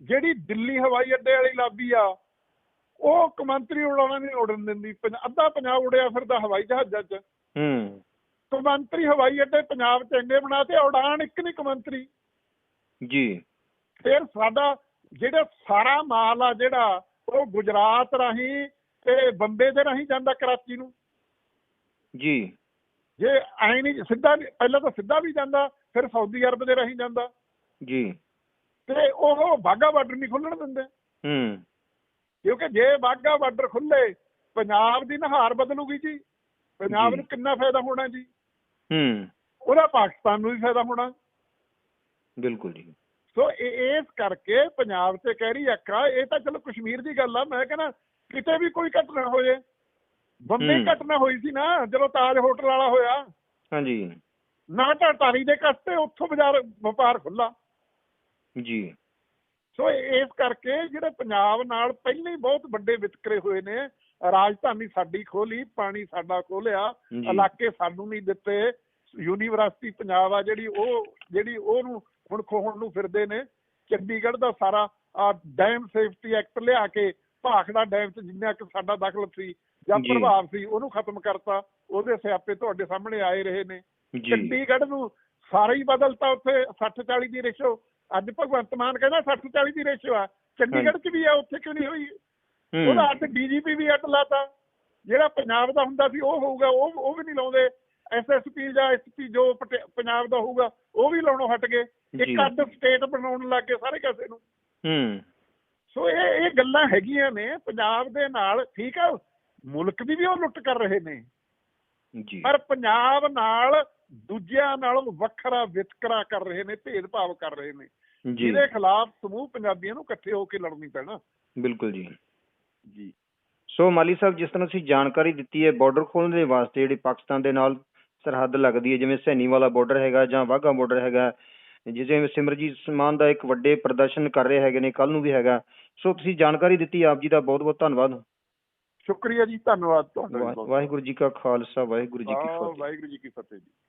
ਜਿਹੜੀ ਦਿੱਲੀ ਹਵਾਈ ਅੱਡੇ ਵਾਲੀ ਲਾਬੀ ਆ ਉਹ ਕਮੰਤਰੀ ਉਡਾਉਣਾ ਨਹੀਂ ਉਡਣ ਦਿੰਦੀ। ਪੰਜ- ਅੱਧਾ ਪੰਜਾਬ ਉੜਿਆ ਫਿਰਦਾ ਹਵਾਈ ਜਹਾਜ਼ਾਂ 'ਚ। ਹੂੰ। ਕਮੰਤਰੀ ਹਵਾਈ ਅੱਡੇ ਪੰਜਾਬ 'ਚ ਇੰਨੇ ਬਣਾਤੇ ਉਡਾਣ ਇੱਕ ਨਹੀਂ ਕਮੰਤਰੀ ਜੀ। ਫਿਰ ਸਾਡਾ ਜਿਹੜਾ ਸਾਰਾ ਮਾਲ ਆ ਜਿਹੜਾ ਉਹ ਗੁਜਰਾਤ ਰਾਹੀਂ ਤੇ ਬੰਬੇ ਦੇ ਰਾਹੀਂ ਜਾਂਦਾ ਕਰਾਚੀ ਨੂੰ। ਜੀ। ਜੇ ਐ ਨਹੀਂ ਸਿੱਧਾ ਪਹਿਲਾਂ ਤਾਂ ਸਿੱਧਾ ਵੀ ਜਾਂਦਾ ਫਿਰ ਸਾਊਦੀ ਅਰਬ ਦੇ ਰਾਹੀਂ ਜਾਂਦਾ। ਜੀ। ਤੇ ਉਹ ਬਾਗਾ ਬਾਰਡਰ ਨਹੀਂ ਖੁੱਲਣ ਦਿੰਦੇ। ਹੂੰ। ਕਿਉਂਕਿ ਜੇ ਬਾਗਾ ਬਾਰਡਰ ਖੁੱਲੇ ਪੰਜਾਬ ਦੀ ਨਹਾਰ ਬਦਲੂਗੀ ਜੀ। ਪੰਜਾਬ। ਨੂੰ ਕਿੰਨਾ ਫਾਇਦਾ ਹੋਣਾ ਜੀ। ਹੂੰ। ਉਹਦਾ ਪਾਕਿਸਤਾਨ ਨੂੰ ਵੀ ਫਾਇਦਾ ਹੋਣਾ। ਬਿਲਕੁਲ ਜੀ। ਸੋ ਇਸ ਕਰਕੇ ਪੰਜਾਬ ਤੇ ਕਹਿ ਰਹੀ ਅੱਖਾਂ ਇਹ ਤਾਂ ਚਲੋ ਕਸ਼ਮੀਰ ਦੀ ਗੱਲ ਆ ਮੈਂ ਕਹਿੰਦਾ ਕਿਤੇ ਵੀ ਕੋਈ ਘਟਨਾ ਹੋ ਜੇ ਬੰਬੇ। ਘਟਨਾ ਹੋਈ ਸੀ ਨਾ ਜਦੋਂ ਤਾਜ ਹੋਟਲ ਵਾਲਾ ਹੋਇਆ ਹਾਂਜੀ ਨਾ ਤਾਂ ਟਾਰੀ ਦੇ ਕਸਤੇ ਉੱਥੋਂ ਬਾਜ਼ਾਰ ਵਪਾਰ ਖੁੱਲਾ ਜੀ ਸੋ ਇਸ ਕਰਕੇ ਜਿਹੜੇ ਪੰਜਾਬ ਨਾਲ ਪਹਿਲਾਂ ਹੀ ਬਹੁਤ ਵੱਡੇ ਵਿਤਕਰੇ ਹੋਏ ਨੇ ਰਾਜਧਾਨੀ ਸਾਡੀ ਖੋਲੀ ਪਾਣੀ ਸਾਡਾ ਖੋਲਿਆ। ਇਲਾਕੇ ਸਾਨੂੰ ਨਹੀਂ ਦਿੱਤੇ ਯੂਨੀਵਰਸਿਟੀ ਪੰਜਾਬ ਆ ਜਿਹੜੀ ਉਹ ਜਿਹੜੀ ਉਹਨੂੰ ਹੁਣ ਖੋਹਣ ਨੂੰ ਫਿਰਦੇ ਨੇ। ਚੰਡੀਗੜ੍ਹ ਦਾ ਸਾਰਾ ਡੈਮ ਸੇਫਟੀ ਐਕਟ ਲਿਆ ਕੇ ਭਾਖੜਾ ਡੈਮ 'ਚ ਜਿੰਨਾ ਕਿ ਸਾਡਾ ਦਖਲ ਸੀ ਜਾਂ। ਪ੍ਰਭਾਵ ਸੀ ਉਹਨੂੰ ਖਤਮ ਕਰਤਾ। ਉਹਦੇ ਸਿਆਪੇ ਤੁਹਾਡੇ ਸਾਹਮਣੇ ਆਏ ਰਹੇ ਨੇ। ਚੰਡੀਗੜ੍ਹ ਨੂੰ ਸਾਰਾ ਹੀ ਬਦਲਤਾ ਉੱਥੇ 60 40 ਦੀ ਰੇਸ਼ੋ। ਅੱਜ ਭਗਵੰਤ ਮਾਨ ਕਹਿੰਦਾ 60 40 ਦੀ ਰੇਸ਼ੋ ਆ। ਚੰਡੀਗੜ੍ਹ 'ਚ ਵੀ ਆ ਉੱਥੇ ਕਿਉਂ ਨਹੀਂ ਹੋਈ? ਉਹਦਾ ਅੱਜ ਡੀਜੀਪੀ ਵੀ ਅੱਟ ਲਾਤਾ। ਜਿਹੜਾ ਪੰਜਾਬ ਦਾ ਹੁੰਦਾ ਸੀ ਉਹ ਹੋਊਗਾ ਉਹ ਉਹ ਵੀ ਨਹੀਂ ਲਾਉਂਦੇ। ਐਸਐਸਪੀ ਜਾਂ ਐਸਪੀ ਜੋ ਪੰਜਾਬ ਦਾ ਹੋਊਗਾ ਉਹ ਵੀ ਲਾਉਣੋਂ ਹਟ ਗਏ। ਇੱਕ ਅੱਡ ਸਟੇਟ ਬਣਾਉਣ ਲੱਗ ਗਏ ਸਾਰੇ ਕਾਸੇ ਨੂੰ। ਹੂੰ। ਸੋ ਇਹ ਇਹ ਗੱਲਾਂ ਹੈਗੀਆਂ ਨੇ ਪੰਜਾਬ ਦੇ ਨਾਲ ਠੀਕ ਆ ਮੁਲਕ ਦੀ ਵੀ ਉਹ ਲੁੱਟ ਕਰ ਰਹੇ ਨੇ। ਜੀ। ਪਰ ਪੰਜਾਬ ਨਾਲ ਦੂਜਿਆਂ ਨਾਲੋਂ ਵੱਖਰਾ ਵਿਤਕਰਾ ਕਰ ਰਹੇ ਨੇ ਭੇਦਭਾਵ ਕਰ ਰਹੇ ਨੇ। ਜਿਹਦੇ ਖਿਲਾਫ ਸਮੂਹ ਪੰਜਾਬੀਆਂ ਨੂੰ ਇਕੱਠੇ ਹੋ ਕੇ ਲੜਨੀ ਪੈਣਾ। ਬਿਲਕੁਲ ਜੀ। ਜੀ। ਸੋ ਮਾਲੀ ਸਾਹਿਬ ਜਿਸ ਤਰ੍ਹਾਂ ਤੁਸੀਂ ਜਾਣਕਾਰੀ ਦਿੱਤੀ ਹੈ ਬਾਰਡਰ ਖੋਲ੍ਹਣ ਦੇ ਵਾਸਤੇ ਜਿਹੜੀ ਪਾਕਿਸਤਾਨ ਦੇ ਨਾਲ ਸਰਹੱਦ ਲੱਗਦੀ ਹੈ ਜਿਵੇਂ ਸੈਣੀ ਵਾਲਾ ਬਾਰਡਰ ਹੈਗਾ ਜਾਂ ਵਾਹਗਾ ਬਾਰਡਰ ਹੈਗਾ ਜਿਵੇਂ ਸਿਮਰਜੀਤ ਮਾਨ ਦਾ ਇੱਕ ਵੱਡੇ ਪ੍ਰਦਰਸ਼ਨ ਕਰ ਰਹੇ ਹੈਗੇ ਨੇ ਕੱਲ ਨੂੰ ਵੀ ਹੈਗਾ। ਸੋ ਤੁਸੀਂ ਜਾਣਕਾਰੀ ਦਿੱਤੀ ਆਪ ਜੀ ਦਾ ਬਹੁਤ ਬਹੁਤ ਧੰਨਵਾਦ। ਸ਼ੁਕਰੀਆ ਜੀ ਧੰਨਵਾਦ। ਤੁਹਾਡਾ ਵਾਹਿ- ਵਾਹਿਗੁਰੂ ਜੀ ਕਾ ਖਾਲਸਾ ਵਾਹਿਗੁਰੂ ਜੀ ਕੀ ਫਤਿਹ। ਵਾਹਿਗੁਰੂ ਜੀ ਕੀ ਫਤਿਹ ਜੀ।